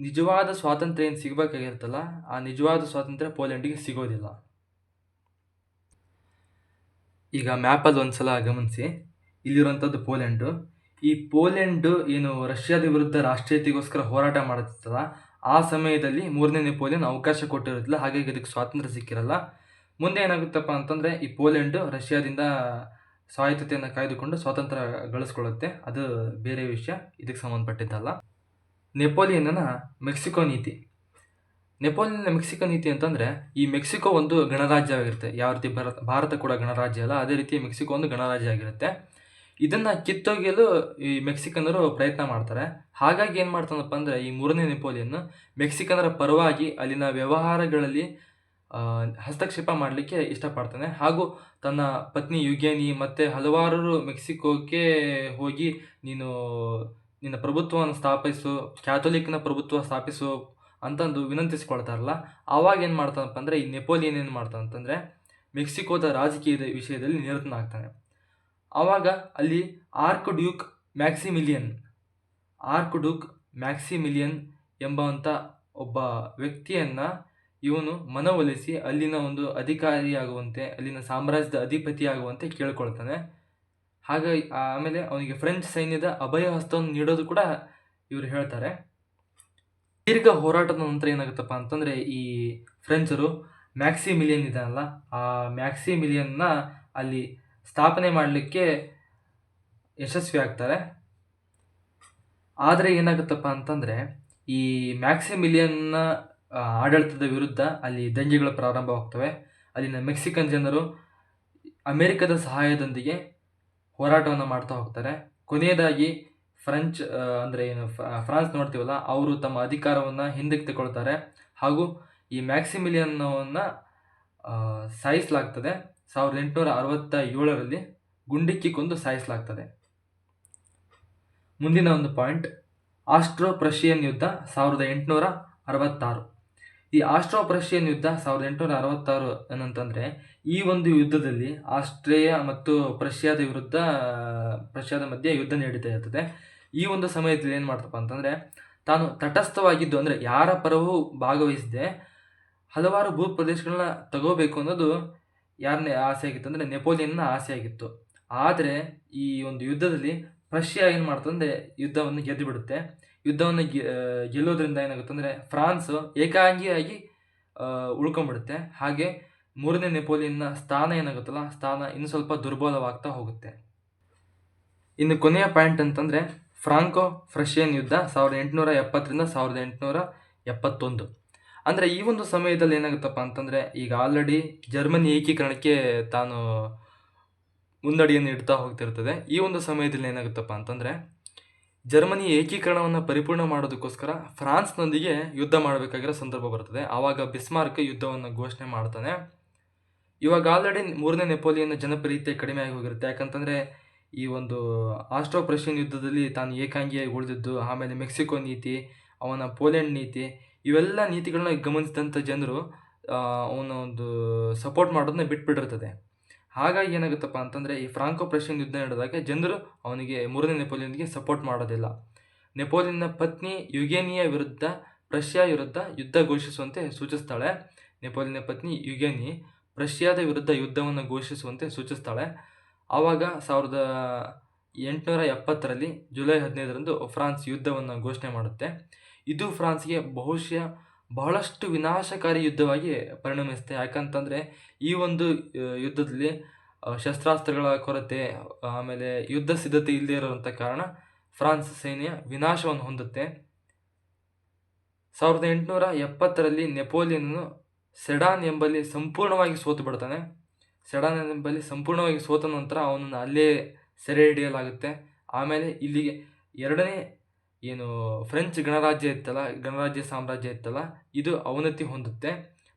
ನಿಜವಾದ ಸ್ವಾತಂತ್ರ್ಯ ಏನು ಸಿಗಬೇಕಾಗಿರುತ್ತಲ್ಲ, ಆ ನಿಜವಾದ ಸ್ವಾತಂತ್ರ್ಯ ಪೋಲೆಂಡಿಗೆ ಸಿಗೋದಿಲ್ಲ. ಈಗ ಮ್ಯಾಪಲ್ಲಿ ಒಂದು ಸಲ ಗಮನಿಸಿ. ಇಲ್ಲಿರುವಂಥದ್ದು ಪೋಲೆಂಡು. ಈ ಪೋಲೆಂಡು ಏನು ರಷ್ಯಾದ ವಿರುದ್ಧ ರಾಷ್ಟ್ರೀಯತೆಗೋಸ್ಕರ ಹೋರಾಟ ಮಾಡುತ್ತಲ್ಲ ಆ ಸಮಯದಲ್ಲಿ ಮೂರನೇ ನೆಪೋಲಿಯನ್ ಅವಕಾಶ ಕೊಟ್ಟಿರೋದಿಲ್ಲ ಹಾಗಾಗಿ ಅದಕ್ಕೆ ಸ್ವಾತಂತ್ರ್ಯ ಸಿಕ್ಕಿರಲ್ಲ. ಮುಂದೆ ಏನಾಗುತ್ತಪ್ಪ ಅಂತಂದರೆ, ಈ ಪೋಲೆಂಡು ರಷ್ಯಾದಿಂದ ಸ್ವಾಯತ್ತತೆಯನ್ನು ಕಾಯ್ದುಕೊಂಡು ಸ್ವಾತಂತ್ರ್ಯ ಗಳಿಸ್ಕೊಳ್ಳುತ್ತೆ. ಅದು ಬೇರೆ ವಿಷಯ, ಇದಕ್ಕೆ ಸಂಬಂಧಪಟ್ಟಿದ್ದಲ್ಲ. ನೆಪೋಲಿಯನ್ನ ಮೆಕ್ಸಿಕೋ ನೀತಿ. ನೆಪೋಲಿಯನ್ನ ಮೆಕ್ಸಿಕೋ ನೀತಿ ಅಂತಂದರೆ ಈ ಮೆಕ್ಸಿಕೋ ಒಂದು ಗಣರಾಜ್ಯವಾಗಿರುತ್ತೆ. ಯಾವ ರೀತಿ ಭಾರತ ಭಾರತ ಕೂಡ ಗಣರಾಜ್ಯ ಅಲ್ಲ, ಅದೇ ರೀತಿ ಮೆಕ್ಸಿಕೋ ಒಂದು ಗಣರಾಜ್ಯ ಆಗಿರುತ್ತೆ. ಇದನ್ನ ಕಿತ್ತೊಗೆಯಲು ಈ ಮೆಕ್ಸಿಕನ್ನರು ಪ್ರಯತ್ನ ಮಾಡ್ತಾರೆ. ಹಾಗಾಗಿ ಏನು ಮಾಡ್ತಾನಪ್ಪ ಅಂದರೆ ಈ ಮೂರನೇ ನೆಪೋಲಿಯನ್ ಮೆಕ್ಸಿಕನ್ನರ ಪರವಾಗಿ ಅಲ್ಲಿನ ವ್ಯವಹಾರಗಳಲ್ಲಿ ಹಸ್ತಕ್ಷೇಪ ಮಾಡಲಿಕ್ಕೆ ಇಷ್ಟಪಡ್ತಾನೆ. ಹಾಗೂ ತನ್ನ ಪತ್ನಿ ಯುಗೇನಿ ಮತ್ತು ಹಲವಾರು ಮೆಕ್ಸಿಕೋಕ್ಕೆ ಹೋಗಿ ನೀನು ನಿನ್ನ ಪ್ರಭುತ್ವವನ್ನು ಸ್ಥಾಪಿಸು, ಕ್ಯಾಥೋಲಿಕ್ನ ಪ್ರಭುತ್ವ ಸ್ಥಾಪಿಸು ಅಂತಂದು ವಿನಂತಿಸ್ಕೊಳ್ತಾರಲ್ಲ ಆವಾಗ ಏನು ಮಾಡ್ತಾನಪ್ಪ ಅಂದರೆ ಈ ನೆಪೋಲಿಯನ್ ಏನು ಮಾಡ್ತಾನೆ ಅಂತಂದರೆ ಮೆಕ್ಸಿಕೋದ ರಾಜಕೀಯದ ವಿಷಯದಲ್ಲಿ ನಿರತನಾಗ್ತಾನೆ ಆವಾಗ ಅಲ್ಲಿ archduke Maximilian, archduke Maximilian ಎಂಬಂಥ ಒಬ್ಬ ವ್ಯಕ್ತಿಯನ್ನು ಇವನು ಮನವೊಲಿಸಿ ಅಲ್ಲಿನ ಒಂದು ಅಧಿಕಾರಿಯಾಗುವಂತೆ, ಅಲ್ಲಿನ ಸಾಮ್ರಾಜ್ಯದ ಅಧಿಪತಿಯಾಗುವಂತೆ ಕೇಳ್ಕೊಳ್ತಾನೆ. ಹಾಗಾಗಿ ಆಮೇಲೆ ಅವನಿಗೆ ಫ್ರೆಂಚ್ ಸೈನ್ಯದ ಅಭಯ ಹಸ್ತವನ್ನು ನೀಡೋದು ಕೂಡ ಇವರು ಹೇಳ್ತಾರೆ. ದೀರ್ಘ ಹೋರಾಟದ ನಂತರ ಏನಾಗುತ್ತಪ್ಪ ಅಂತಂದರೆ ಈ ಫ್ರೆಂಚರು ಮ್ಯಾಕ್ಸಿ ಮಿಲಿಯನ್ ಇದಾನಲ್ಲ, ಆ ಮ್ಯಾಕ್ಸಿ ಮಿಲಿಯನ್ನ ಅಲ್ಲಿ ಸ್ಥಾಪನೆ ಮಾಡಲಿಕ್ಕೆ ಯಶಸ್ವಿ ಆಗ್ತಾರೆ. ಆದರೆ ಏನಾಗುತ್ತಪ್ಪ ಅಂತಂದರೆ ಈ ಮ್ಯಾಕ್ಸಿ ಮಿಲಿಯನ್ನ ಆಡಳಿತದ ವಿರುದ್ಧ ಅಲ್ಲಿ ದಂಗೆಗಳು ಪ್ರಾರಂಭವಾಗ್ತವೆ ಅಲ್ಲಿನ ಮೆಕ್ಸಿಕನ್ ಜನರು ಅಮೆರಿಕದ ಸಹಾಯದೊಂದಿಗೆ ಹೋರಾಟವನ್ನು ಮಾಡ್ತಾ ಹೋಗ್ತಾರೆ. ಕೊನೆಯದಾಗಿ ಫ್ರೆಂಚ್ ಅಂದರೆ ಏನು ಫ್ರಾನ್ಸ್ ನೋಡ್ತೀವಲ್ಲ, ಅವರು ತಮ್ಮ ಅಧಿಕಾರವನ್ನು ಹಿಂದಕ್ಕೆ ತಗೊಳ್ತಾರೆ ಹಾಗೂ ಈ ಮ್ಯಾಕ್ಸಿಮಿಲಿಯನ್ನವನ್ನು ಸಾಯಿಸಲಾಗ್ತದೆ. ಸಾವಿರದ ಎಂಟುನೂರ ಅರವತ್ತ ಏಳರಲ್ಲಿ ಗುಂಡಿಕ್ಕಿ ಕೊಂದು ಸಾಯಿಸಲಾಗ್ತದೆ. ಮುಂದಿನ ಒಂದು ಪಾಯಿಂಟ್ ಆಸ್ಟ್ರೋ ಪ್ರಷಿಯನ್ ಯುದ್ಧ ಸಾವಿರದ ಎಂಟುನೂರ ಅರವತ್ತಾರು. ಈ ಆಸ್ಟ್ರೋ ಪ್ರಷಿಯನ್ ಯುದ್ಧ ಸಾವಿರದ ಎಂಟುನೂರ ಅರವತ್ತಾರು ಏನಂತಂದರೆ, ಈ ಒಂದು ಯುದ್ಧದಲ್ಲಿ ಆಸ್ಟ್ರೇಯಾ ಮತ್ತು ಪ್ರಷ್ಯಾದ ವಿರುದ್ಧ ಪ್ರಷ್ಯಾದ ಮಧ್ಯೆ ಯುದ್ಧ ನಡೀತಾ ಇರ್ತದೆ. ಈ ಒಂದು ಸಮಯದಲ್ಲಿ ಏನು ಮಾಡ್ತಪ್ಪ ಅಂತಂದರೆ, ತಾನು ತಟಸ್ಥವಾಗಿದ್ದು ಅಂದರೆ ಯಾರ ಪರವೂ ಭಾಗವಹಿಸದೆ ಹಲವಾರು ಭೂ ಪ್ರದೇಶಗಳನ್ನ ತಗೋಬೇಕು ಅನ್ನೋದು ಯಾರನ್ನೇ ಆಸೆ ಆಗಿತ್ತು ಅಂದರೆ ನೆಪೋಲಿಯನ್ನ ಆಸೆ ಆಗಿತ್ತು. ಆದರೆ ಈ ಒಂದು ಯುದ್ಧದಲ್ಲಿ ರಷ್ಯಾ ಏನು ಮಾಡ್ತಂದ್ರೆ ಯುದ್ಧವನ್ನು ಗೆದ್ದು ಬಿಡುತ್ತೆ. ಯುದ್ಧವನ್ನು ಗೆಲ್ಲೋದ್ರಿಂದ ಏನಾಗುತ್ತೆ ಅಂದರೆ ಫ್ರಾನ್ಸ್ ಏಕಾಂಗಿಯಾಗಿ ಉಳ್ಕೊಂಡ್ಬಿಡುತ್ತೆ. ಹಾಗೆ ಮೂರನೇ ನೆಪೋಲಿಯನ್ನ ಸ್ಥಾನ ಏನಾಗುತ್ತಲ್ಲ, ಸ್ಥಾನ ಇನ್ನು ಸ್ವಲ್ಪ ದುರ್ಬಲವಾಗ್ತಾ ಹೋಗುತ್ತೆ. ಇನ್ನು ಕೊನೆಯ ಪಾಯಿಂಟ್ ಅಂತಂದರೆ ಫ್ರಾಂಕೋ ಫ್ರಷಿಯನ್ ಯುದ್ಧ ಸಾವಿರದ ಎಂಟುನೂರ ಎಪ್ಪತ್ತರಿಂದ ಸಾವಿರದ ಎಂಟುನೂರ ಎಪ್ಪತ್ತೊಂದು. ಅಂದರೆ ಈ ಒಂದು ಸಮಯದಲ್ಲಿ ಏನಾಗುತ್ತಪ್ಪ ಅಂತಂದರೆ ಈಗ ಆಲ್ರೆಡಿ ಜರ್ಮನಿ ಏಕೀಕರಣಕ್ಕೆ ತಾನು ಮುಂದಡಿಯನ್ನು ಇಡ್ತಾ ಹೋಗ್ತಿರ್ತದೆ. ಈ ಒಂದು ಸಮಯದಲ್ಲಿ ಏನಾಗುತ್ತಪ್ಪ ಅಂತಂದರೆ ಜರ್ಮನಿ ಏಕೀಕರಣವನ್ನು ಪರಿಪೂರ್ಣ ಮಾಡೋದಕ್ಕೋಸ್ಕರ ಫ್ರಾನ್ಸ್ನೊಂದಿಗೆ ಯುದ್ಧ ಮಾಡಬೇಕಾಗಿರೋ ಸಂದರ್ಭ ಬರ್ತದೆ. ಆವಾಗ ಬಿಸ್ಮಾರ್ಕ್ ಯುದ್ಧವನ್ನು ಘೋಷಣೆ ಮಾಡ್ತಾನೆ. ಇವಾಗ ಆಲ್ರೆಡಿ ಮೂರನೇ ನೆಪೋಲಿಯನ್ ಜನಪ್ರಿಯತೆ ಕಡಿಮೆ ಆಗಿ ಹೋಗಿರುತ್ತೆ. ಯಾಕಂತಂದರೆ ಈ ಒಂದು ಆಸ್ಟ್ರೋ ಪ್ರಷಿಯನ್ ಯುದ್ಧದಲ್ಲಿ ತಾನು ಏಕಾಂಗಿಯಾಗಿ ಉಳಿದಿದ್ದು, ಆಮೇಲೆ ಮೆಕ್ಸಿಕೋ ನೀತಿ, ಅವನ ಪೋಲೆಂಡ್ ನೀತಿ, ಇವೆಲ್ಲ ನೀತಿಗಳನ್ನ ಗಮನಿಸಿದಂಥ ಜನರು ಅವನ ಒಂದು ಸಪೋರ್ಟ್ ಮಾಡೋದನ್ನ ಬಿಟ್ಬಿಟ್ಟಿರ್ತದೆ. ಹಾಗಾಗಿ ಏನಾಗುತ್ತಪ್ಪ ಅಂತಂದರೆ, ಈ ಫ್ರಾಂಕೋ ಪ್ರಷಿಯನ್ ಯುದ್ಧ ನಡೆದಾಗ ಜನರು ಅವನಿಗೆ ಮೂರನೇ ನೆಪೋಲಿಯನ್ಗೆ ಸಪೋರ್ಟ್ ಮಾಡೋದಿಲ್ಲ. ನೆಪೋಲಿಯನ್ನ ಪತ್ನಿ ಯುಗೇನಿಯ ವಿರುದ್ಧ, ಪ್ರಷ್ಯಾ ವಿರುದ್ಧ ಯುದ್ಧ ಘೋಷಿಸುವಂತೆ ಸೂಚಿಸ್ತಾಳೆ. ನೆಪೋಲಿಯನ್ನ ಪತ್ನಿ ಯುಗೇನಿ, ಪ್ರಷ್ಯಾದ ವಿರುದ್ಧ ಯುದ್ಧವನ್ನು ಘೋಷಿಸುವಂತೆ ಸೂಚಿಸ್ತಾಳೆ. ಆವಾಗ ಸಾವಿರದ ಎಂಟುನೂರ ಎಪ್ಪತ್ತರಲ್ಲಿ ಜುಲೈ ಹದಿನೈದರಂದು ಫ್ರಾನ್ಸ್ ಯುದ್ಧವನ್ನು ಘೋಷಣೆ ಮಾಡುತ್ತೆ. ಇದು ಫ್ರಾನ್ಸ್ಗೆ ಬಹುಶಃ ಬಹಳಷ್ಟು ವಿನಾಶಕಾರಿ ಯುದ್ಧವಾಗಿ ಪರಿಣಮಿಸುತ್ತೆ. ಯಾಕಂತಂದರೆ ಈ ಒಂದು ಯುದ್ಧದಲ್ಲಿ ಶಸ್ತ್ರಾಸ್ತ್ರಗಳ ಕೊರತೆ, ಆಮೇಲೆ ಯುದ್ಧ ಸಿದ್ಧತೆ ಇಲ್ಲದೇ ಇರುವಂಥ ಕಾರಣ ಫ್ರಾನ್ಸ್ ಸೈನ್ಯ ವಿನಾಶವನ್ನು ಹೊಂದುತ್ತೆ. ಸಾವಿರದ ಎಂಟುನೂರ ಎಪ್ಪತ್ತರಲ್ಲಿ ನೆಪೋಲಿಯನ್ನು ಸೆಡಾನ್ ಎಂಬಲ್ಲಿ ಸಂಪೂರ್ಣವಾಗಿ ಸೋತು ಬಿಡ್ತಾನೆ ಸೆಡಾನ್ ಎಂಬಲ್ಲಿ ಸಂಪೂರ್ಣವಾಗಿ ಸೋತ ನಂತರ ಅವನನ್ನು ಅಲ್ಲೇ ಸೆರೆ ಹಿಡಿಯಲಾಗುತ್ತೆ. ಆಮೇಲೆ ಇಲ್ಲಿಗೆ ಎರಡನೇ ಏನು ಫ್ರೆಂಚ್ ಗಣರಾಜ್ಯ ಇತ್ತಲ್ಲ, ಗಣರಾಜ್ಯ ಸಾಮ್ರಾಜ್ಯ ಇತ್ತಲ್ಲ, ಇದು ಅವನತಿ ಹೊಂದುತ್ತೆ.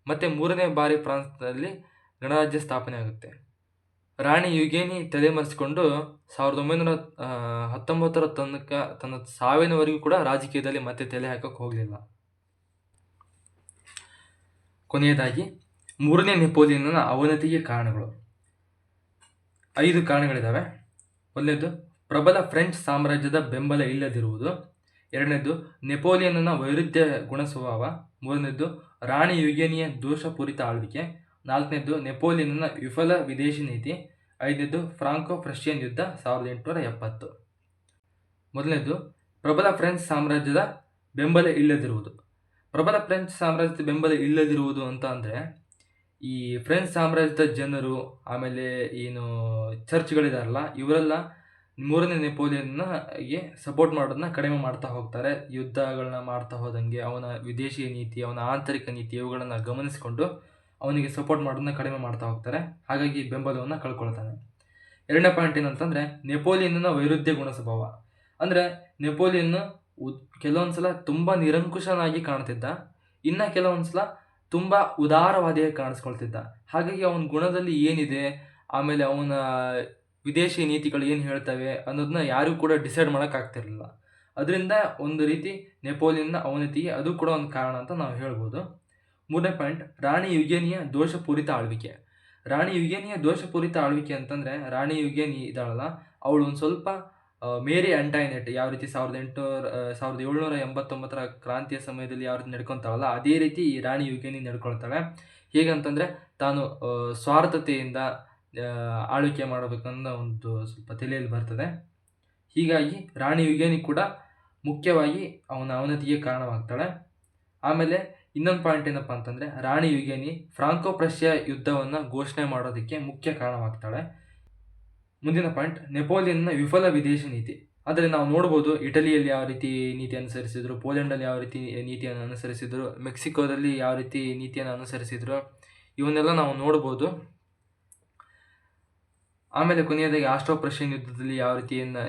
ಮತ್ತು ಮೂರನೇ ಬಾರಿ ಫ್ರಾನ್ಸ್ನಲ್ಲಿ ಗಣರಾಜ್ಯ ಸ್ಥಾಪನೆ ಆಗುತ್ತೆ. ರಾಣಿ ಯುಗೇನಿ ತಲೆಮರೆಸಿಕೊಂಡು ಸಾವಿರದ ಒಂಬೈನೂರ ಹತ್ತೊಂಬತ್ತರ ತನಕ, ತನ್ನ ಸಾವಿನವರೆಗೂ ಕೂಡ ರಾಜಕೀಯದಲ್ಲಿ ಮತ್ತೆ ತಲೆ ಹಾಕಕ್ಕೆ ಹೋಗಲಿಲ್ಲ. ಕೊನೆಯದಾಗಿ ಮೂರನೇ ನೆಪೋಲಿಯನ್ನ ಅವನತಿಗೆ ಕಾರಣಗಳು. ಐದು ಕಾರಣಗಳಿದ್ದಾವೆ ಒಂದನೇದು ಪ್ರಬಲ ಫ್ರೆಂಚ್ ಸಾಮ್ರಾಜ್ಯದ ಬೆಂಬಲ ಇಲ್ಲದಿರುವುದು. ಎರಡನೇದು, ನೆಪೋಲಿಯನ್ನ ವೈರುಧ್ಯ ಗುಣ ಸ್ವಭಾವ ಮೂರನೇದು, ರಾಣಿ ಯುಗೇನಿಯ ದೋಷಪೂರಿತ ಆಳ್ವಿಕೆ. ನಾಲ್ಕನೇದು, ನೆಪೋಲಿಯನ್ನ ವಿಫಲ ವಿದೇಶಿ ನೀತಿ. ಐದನೇದು ಫ್ರಾಂಕೋ ಪ್ರಷಿಯನ್ ಯುದ್ಧ ಸಾವಿರದ ಎಂಟುನೂರ ಎಪ್ಪತ್ತು. ಮೊದಲನೇದು, ಪ್ರಬಲ ಫ್ರೆಂಚ್ ಸಾಮ್ರಾಜ್ಯದ ಬೆಂಬಲ ಇಲ್ಲದಿರುವುದು. ಪ್ರಬಲ ಫ್ರೆಂಚ್ ಸಾಮ್ರಾಜ್ಯದ ಬೆಂಬಲ ಇಲ್ಲದಿರುವುದು ಅಂತ ಅಂದರೆ ಈ ಫ್ರೆಂಚ್ ಸಾಮ್ರಾಜ್ಯದ ಜನರು, ಆಮೇಲೆ ಏನು ಚರ್ಚ್ಗಳಿದಾರಲ್ಲ, ಇವರೆಲ್ಲ ಮೂರನೇ ನೆಪೋಲಿಯನ್ಗೆ ಸಪೋರ್ಟ್ ಮಾಡೋದನ್ನ ಕಡಿಮೆ ಮಾಡ್ತಾ ಹೋಗ್ತಾರೆ. ಯುದ್ಧಗಳನ್ನ ಮಾಡ್ತಾ ಹೋದಂಗೆ ಅವನ ವಿದೇಶಿ ನೀತಿ, ಅವನ ಆಂತರಿಕ ನೀತಿ ಇವುಗಳನ್ನು ಗಮನಿಸಿಕೊಂಡು ಅವನಿಗೆ ಸಪೋರ್ಟ್ ಮಾಡೋದನ್ನ ಕಡಿಮೆ ಮಾಡ್ತಾ ಹೋಗ್ತಾರೆ. ಹಾಗಾಗಿ ಬೆಂಬಲವನ್ನು ಕಳ್ಕೊಳ್ತಾನೆ. ಎರಡನೇ ಪಾಯಿಂಟ್ ಏನಂತಂದರೆ, ನೆಪೋಲಿಯನ್ನ ವೈರುಧ್ಯ ಗುಣ ಸ್ವಭಾವ ಅಂದರೆ ನೆಪೋಲಿಯನ್ ಕೆಲವೊಂದು ಸಲ ತುಂಬ ನಿರಂಕುಶನಾಗಿ ಕಾಣ್ತಿದ್ದ, ಇನ್ನು ಕೆಲವೊಂದು ಸಲ ತುಂಬ ಉದಾರವಾದಿಯಾಗಿ ಕಾಣಿಸ್ಕೊಳ್ತಿದ್ದ. ಹಾಗಾಗಿ ಅವನ ಗುಣದಲ್ಲಿ ಏನಿದೆ, ಆಮೇಲೆ ಅವನ ವಿದೇಶಿ ನೀತಿಗಳು ಏನು ಹೇಳ್ತವೆ ಅನ್ನೋದನ್ನ ಯಾರಿಗೂ ಕೂಡ ಡಿಸೈಡ್ ಮಾಡೋಕ್ಕಾಗ್ತಿರ್ಲಿಲ್ಲ ಅದರಿಂದ ಒಂದು ರೀತಿ ನೆಪೋಲಿಯನ್ನ ಅವನತಿಗೆ ಅದು ಕೂಡ ಒಂದು ಕಾರಣ ಅಂತ ನಾವು ಹೇಳ್ಬೋದು. ಮೂರನೇ ಪಾಯಿಂಟ್ ರಾಣಿ ಯುಗೇನಿಯ ದೋಷಪೂರಿತ ಆಳ್ವಿಕೆ. ರಾಣಿ ಯುಗೇನಿಯ ದೋಷಪೂರಿತ ಆಳ್ವಿಕೆ ಅಂತಂದರೆ, ರಾಣಿ ಯುಗೇನಿ ಇದ್ದಾಳಲ್ಲ, ಅವಳು ಒಂದು ಸ್ವಲ್ಪ ಮೇರಿ ಅಂಟೈನೆಟ್ ಯಾವ ರೀತಿ ಸಾವಿರದ ಎಂಟುನೂರ ಸಾವಿರದ ಏಳ್ನೂರ ಎಂಬತ್ತೊಂಬತ್ತರ ಕ್ರಾಂತಿಯ ಸಮಯದಲ್ಲಿ ಯಾವ ರೀತಿ ನಡ್ಕೊತಾಳಲ್ಲ, ಅದೇ ರೀತಿ ಈ ರಾಣಿ ಯುಗೇನಿ ನಡ್ಕೊಳ್ತಾಳೆ. ಹೇಗಂತಂದರೆ ತಾನು ಸ್ವಾರ್ಥತೆಯಿಂದ ಆಳ್ವಿಕೆ ಮಾಡಬೇಕನ್ನೋ ಒಂದು ಸ್ವಲ್ಪ ತಲೆಯಲ್ಲಿ ಬರ್ತದೆ. ಹೀಗಾಗಿ ರಾಣಿ ಯುಗೇನಿ ಕೂಡ ಮುಖ್ಯವಾಗಿ ಅವನ ಅವನತಿಗೆ ಕಾರಣವಾಗ್ತಾಳೆ. ಆಮೇಲೆ ಇನ್ನೊಂದು ಪಾಯಿಂಟ್ ಏನಪ್ಪ ಅಂತಂದರೆ ರಾಣಿ ಯುಗೇನಿ ಫ್ರಾಂಕೋ ಪ್ರಷ್ಯಾ ಯುದ್ಧವನ್ನು ಘೋಷಣೆ ಮಾಡೋದಕ್ಕೆ ಮುಖ್ಯ ಕಾರಣವಾಗ್ತಾಳೆ. ಮುಂದಿನ ಪಾಯಿಂಟ್, ನೆಪೋಲಿಯನ್ನ ವಿಫಲ ವಿದೇಶಿ ನೀತಿ. ಆದರೆ ನಾವು ನೋಡ್ಬೋದು ಇಟಲಿಯಲ್ಲಿ ಯಾವ ರೀತಿ ನೀತಿ ಅನುಸರಿಸಿದ್ರು, ಪೋಲೆಂಡಲ್ಲಿ ಯಾವ ರೀತಿ ನೀತಿಯನ್ನು ಅನುಸರಿಸಿದ್ರು, ಮೆಕ್ಸಿಕೋದಲ್ಲಿ ಯಾವ ರೀತಿ ನೀತಿಯನ್ನು ಅನುಸರಿಸಿದ್ರು, ಇವನ್ನೆಲ್ಲ ನಾವು ನೋಡ್ಬೋದು. ಆಮೇಲೆ ಕೊನೆಯದಾಗಿ ಆಸ್ಟ್ರೋ ಪ್ರಷಿಯನ್ ಯುದ್ಧದಲ್ಲಿ ಯಾವ ರೀತಿಯನ್ನು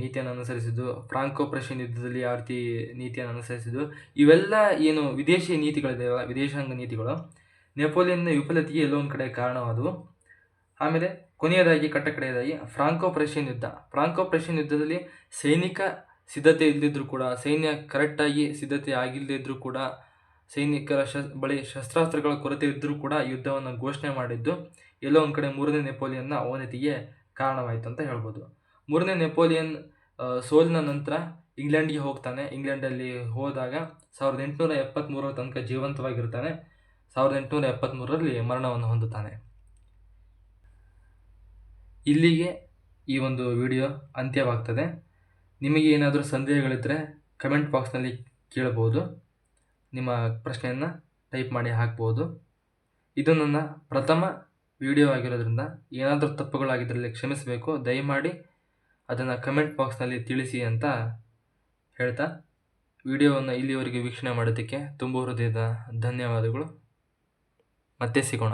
ನೀತಿಯನ್ನು ಅನುಸರಿಸಿದ್ದು ಫ್ರಾಂಕೋ ಪ್ರಷಿಯನ್ ಯುದ್ಧದಲ್ಲಿ ಯಾವ ರೀತಿ ನೀತಿಯನ್ನು ಅನುಸರಿಸಿದ್ದು ಇವೆಲ್ಲ ಏನು ವಿದೇಶಿ ನೀತಿಗಳಿದಾವಲ್ಲ ವಿದೇಶಾಂಗ ನೀತಿಗಳು. ನೆಪೋಲಿಯನ್ನ ವಿಫಲತೆಗೆ ಎಲ್ಲೋ ಒಂದು ಕಡೆ ಕಾರಣವಾದವು. ಆಮೇಲೆ ಕೊನೆಯದಾಗಿ ಕಟ್ಟಕಡೆಯದಾಗಿ ಫ್ರಾಂಕೋ ಪ್ರಶಿಯನ್ ಯುದ್ಧ. ಫ್ರಾಂಕೋ ಪ್ರಶಿಯನ್ ಯುದ್ಧದಲ್ಲಿ ಸೈನಿಕ ಸಿದ್ಧತೆ ಇಲ್ಲದಿದ್ದರೂ ಕೂಡ, ಸೈನ್ಯ ಕರೆಕ್ಟಾಗಿ ಸಿದ್ಧತೆ ಆಗಿಲ್ಲದಿದ್ದರೂ ಕೂಡ, ಸೈನಿಕರ ಶ ಬಳಿ ಶಸ್ತ್ರಾಸ್ತ್ರಗಳ ಕೊರತೆ ಇದ್ದರೂ ಕೂಡ ಯುದ್ಧವನ್ನು ಘೋಷಣೆ ಮಾಡಿದ್ದು. ಎಲ್ಲೋ ಒಂದು ಕಡೆ ಮೂರನೇ ನೆಪೋಲಿಯನ್ನ ಅವನತಿಗೆ ಕಾರಣವಾಯಿತು ಅಂತ ಹೇಳ್ಬೋದು. ಮೂರನೇ ನೆಪೋಲಿಯನ್ ಸೋಲಿನ ನಂತರ ಇಂಗ್ಲೆಂಡ್ಗೆ ಹೋಗ್ತಾನೆ. ಇಂಗ್ಲೆಂಡಲ್ಲಿ ಹೋದಾಗ ಸಾವಿರದ ಎಂಟುನೂರ ಎಪ್ಪತ್ತ್ಮೂರರ ತನಕ ಜೀವಂತವಾಗಿರ್ತಾನೆ. ಸಾವಿರದ ಎಂಟುನೂರ ಎಪ್ಪತ್ತ್ಮೂರರಲ್ಲಿ ಮರಣವನ್ನು ಹೊಂದುತ್ತಾನೆ. ಇಲ್ಲಿಗೆ ಈ ಒಂದು ವಿಡಿಯೋ ಅಂತ್ಯವಾಗ್ತದೆ. ನಿಮಗೆ ಏನಾದರೂ ಸಂದೇಹಗಳಿದ್ದರೆ ಕಮೆಂಟ್ ಬಾಕ್ಸ್ನಲ್ಲಿ ಕೇಳಬಹುದು ನಿಮ್ಮ ಪ್ರಶ್ನೆಯನ್ನು ಟೈಪ್ ಮಾಡಿ ಹಾಕ್ಬೋದು. ಇದು ನನ್ನ ಪ್ರಥಮ ವಿಡಿಯೋ ಆಗಿರೋದ್ರಿಂದ ಏನಾದರೂ ತಪ್ಪುಗಳಾಗಿದ್ದರಲ್ಲಿ ಕ್ಷಮಿಸಬೇಕು. ದಯಮಾಡಿ ಅದನ್ನು ಕಮೆಂಟ್ ಬಾಕ್ಸ್ನಲ್ಲಿ ತಿಳಿಸಿ ಅಂತ ಹೇಳ್ತಾ ವಿಡಿಯೋವನ್ನು ಇಲ್ಲಿವರೆಗೆ ವೀಕ್ಷಣೆ ಮಾಡೋದಕ್ಕೆ ತುಂಬ ಹೃದಯದ ಧನ್ಯವಾದಗಳು. ಮತ್ತೆ ಸಿಗೋಣ.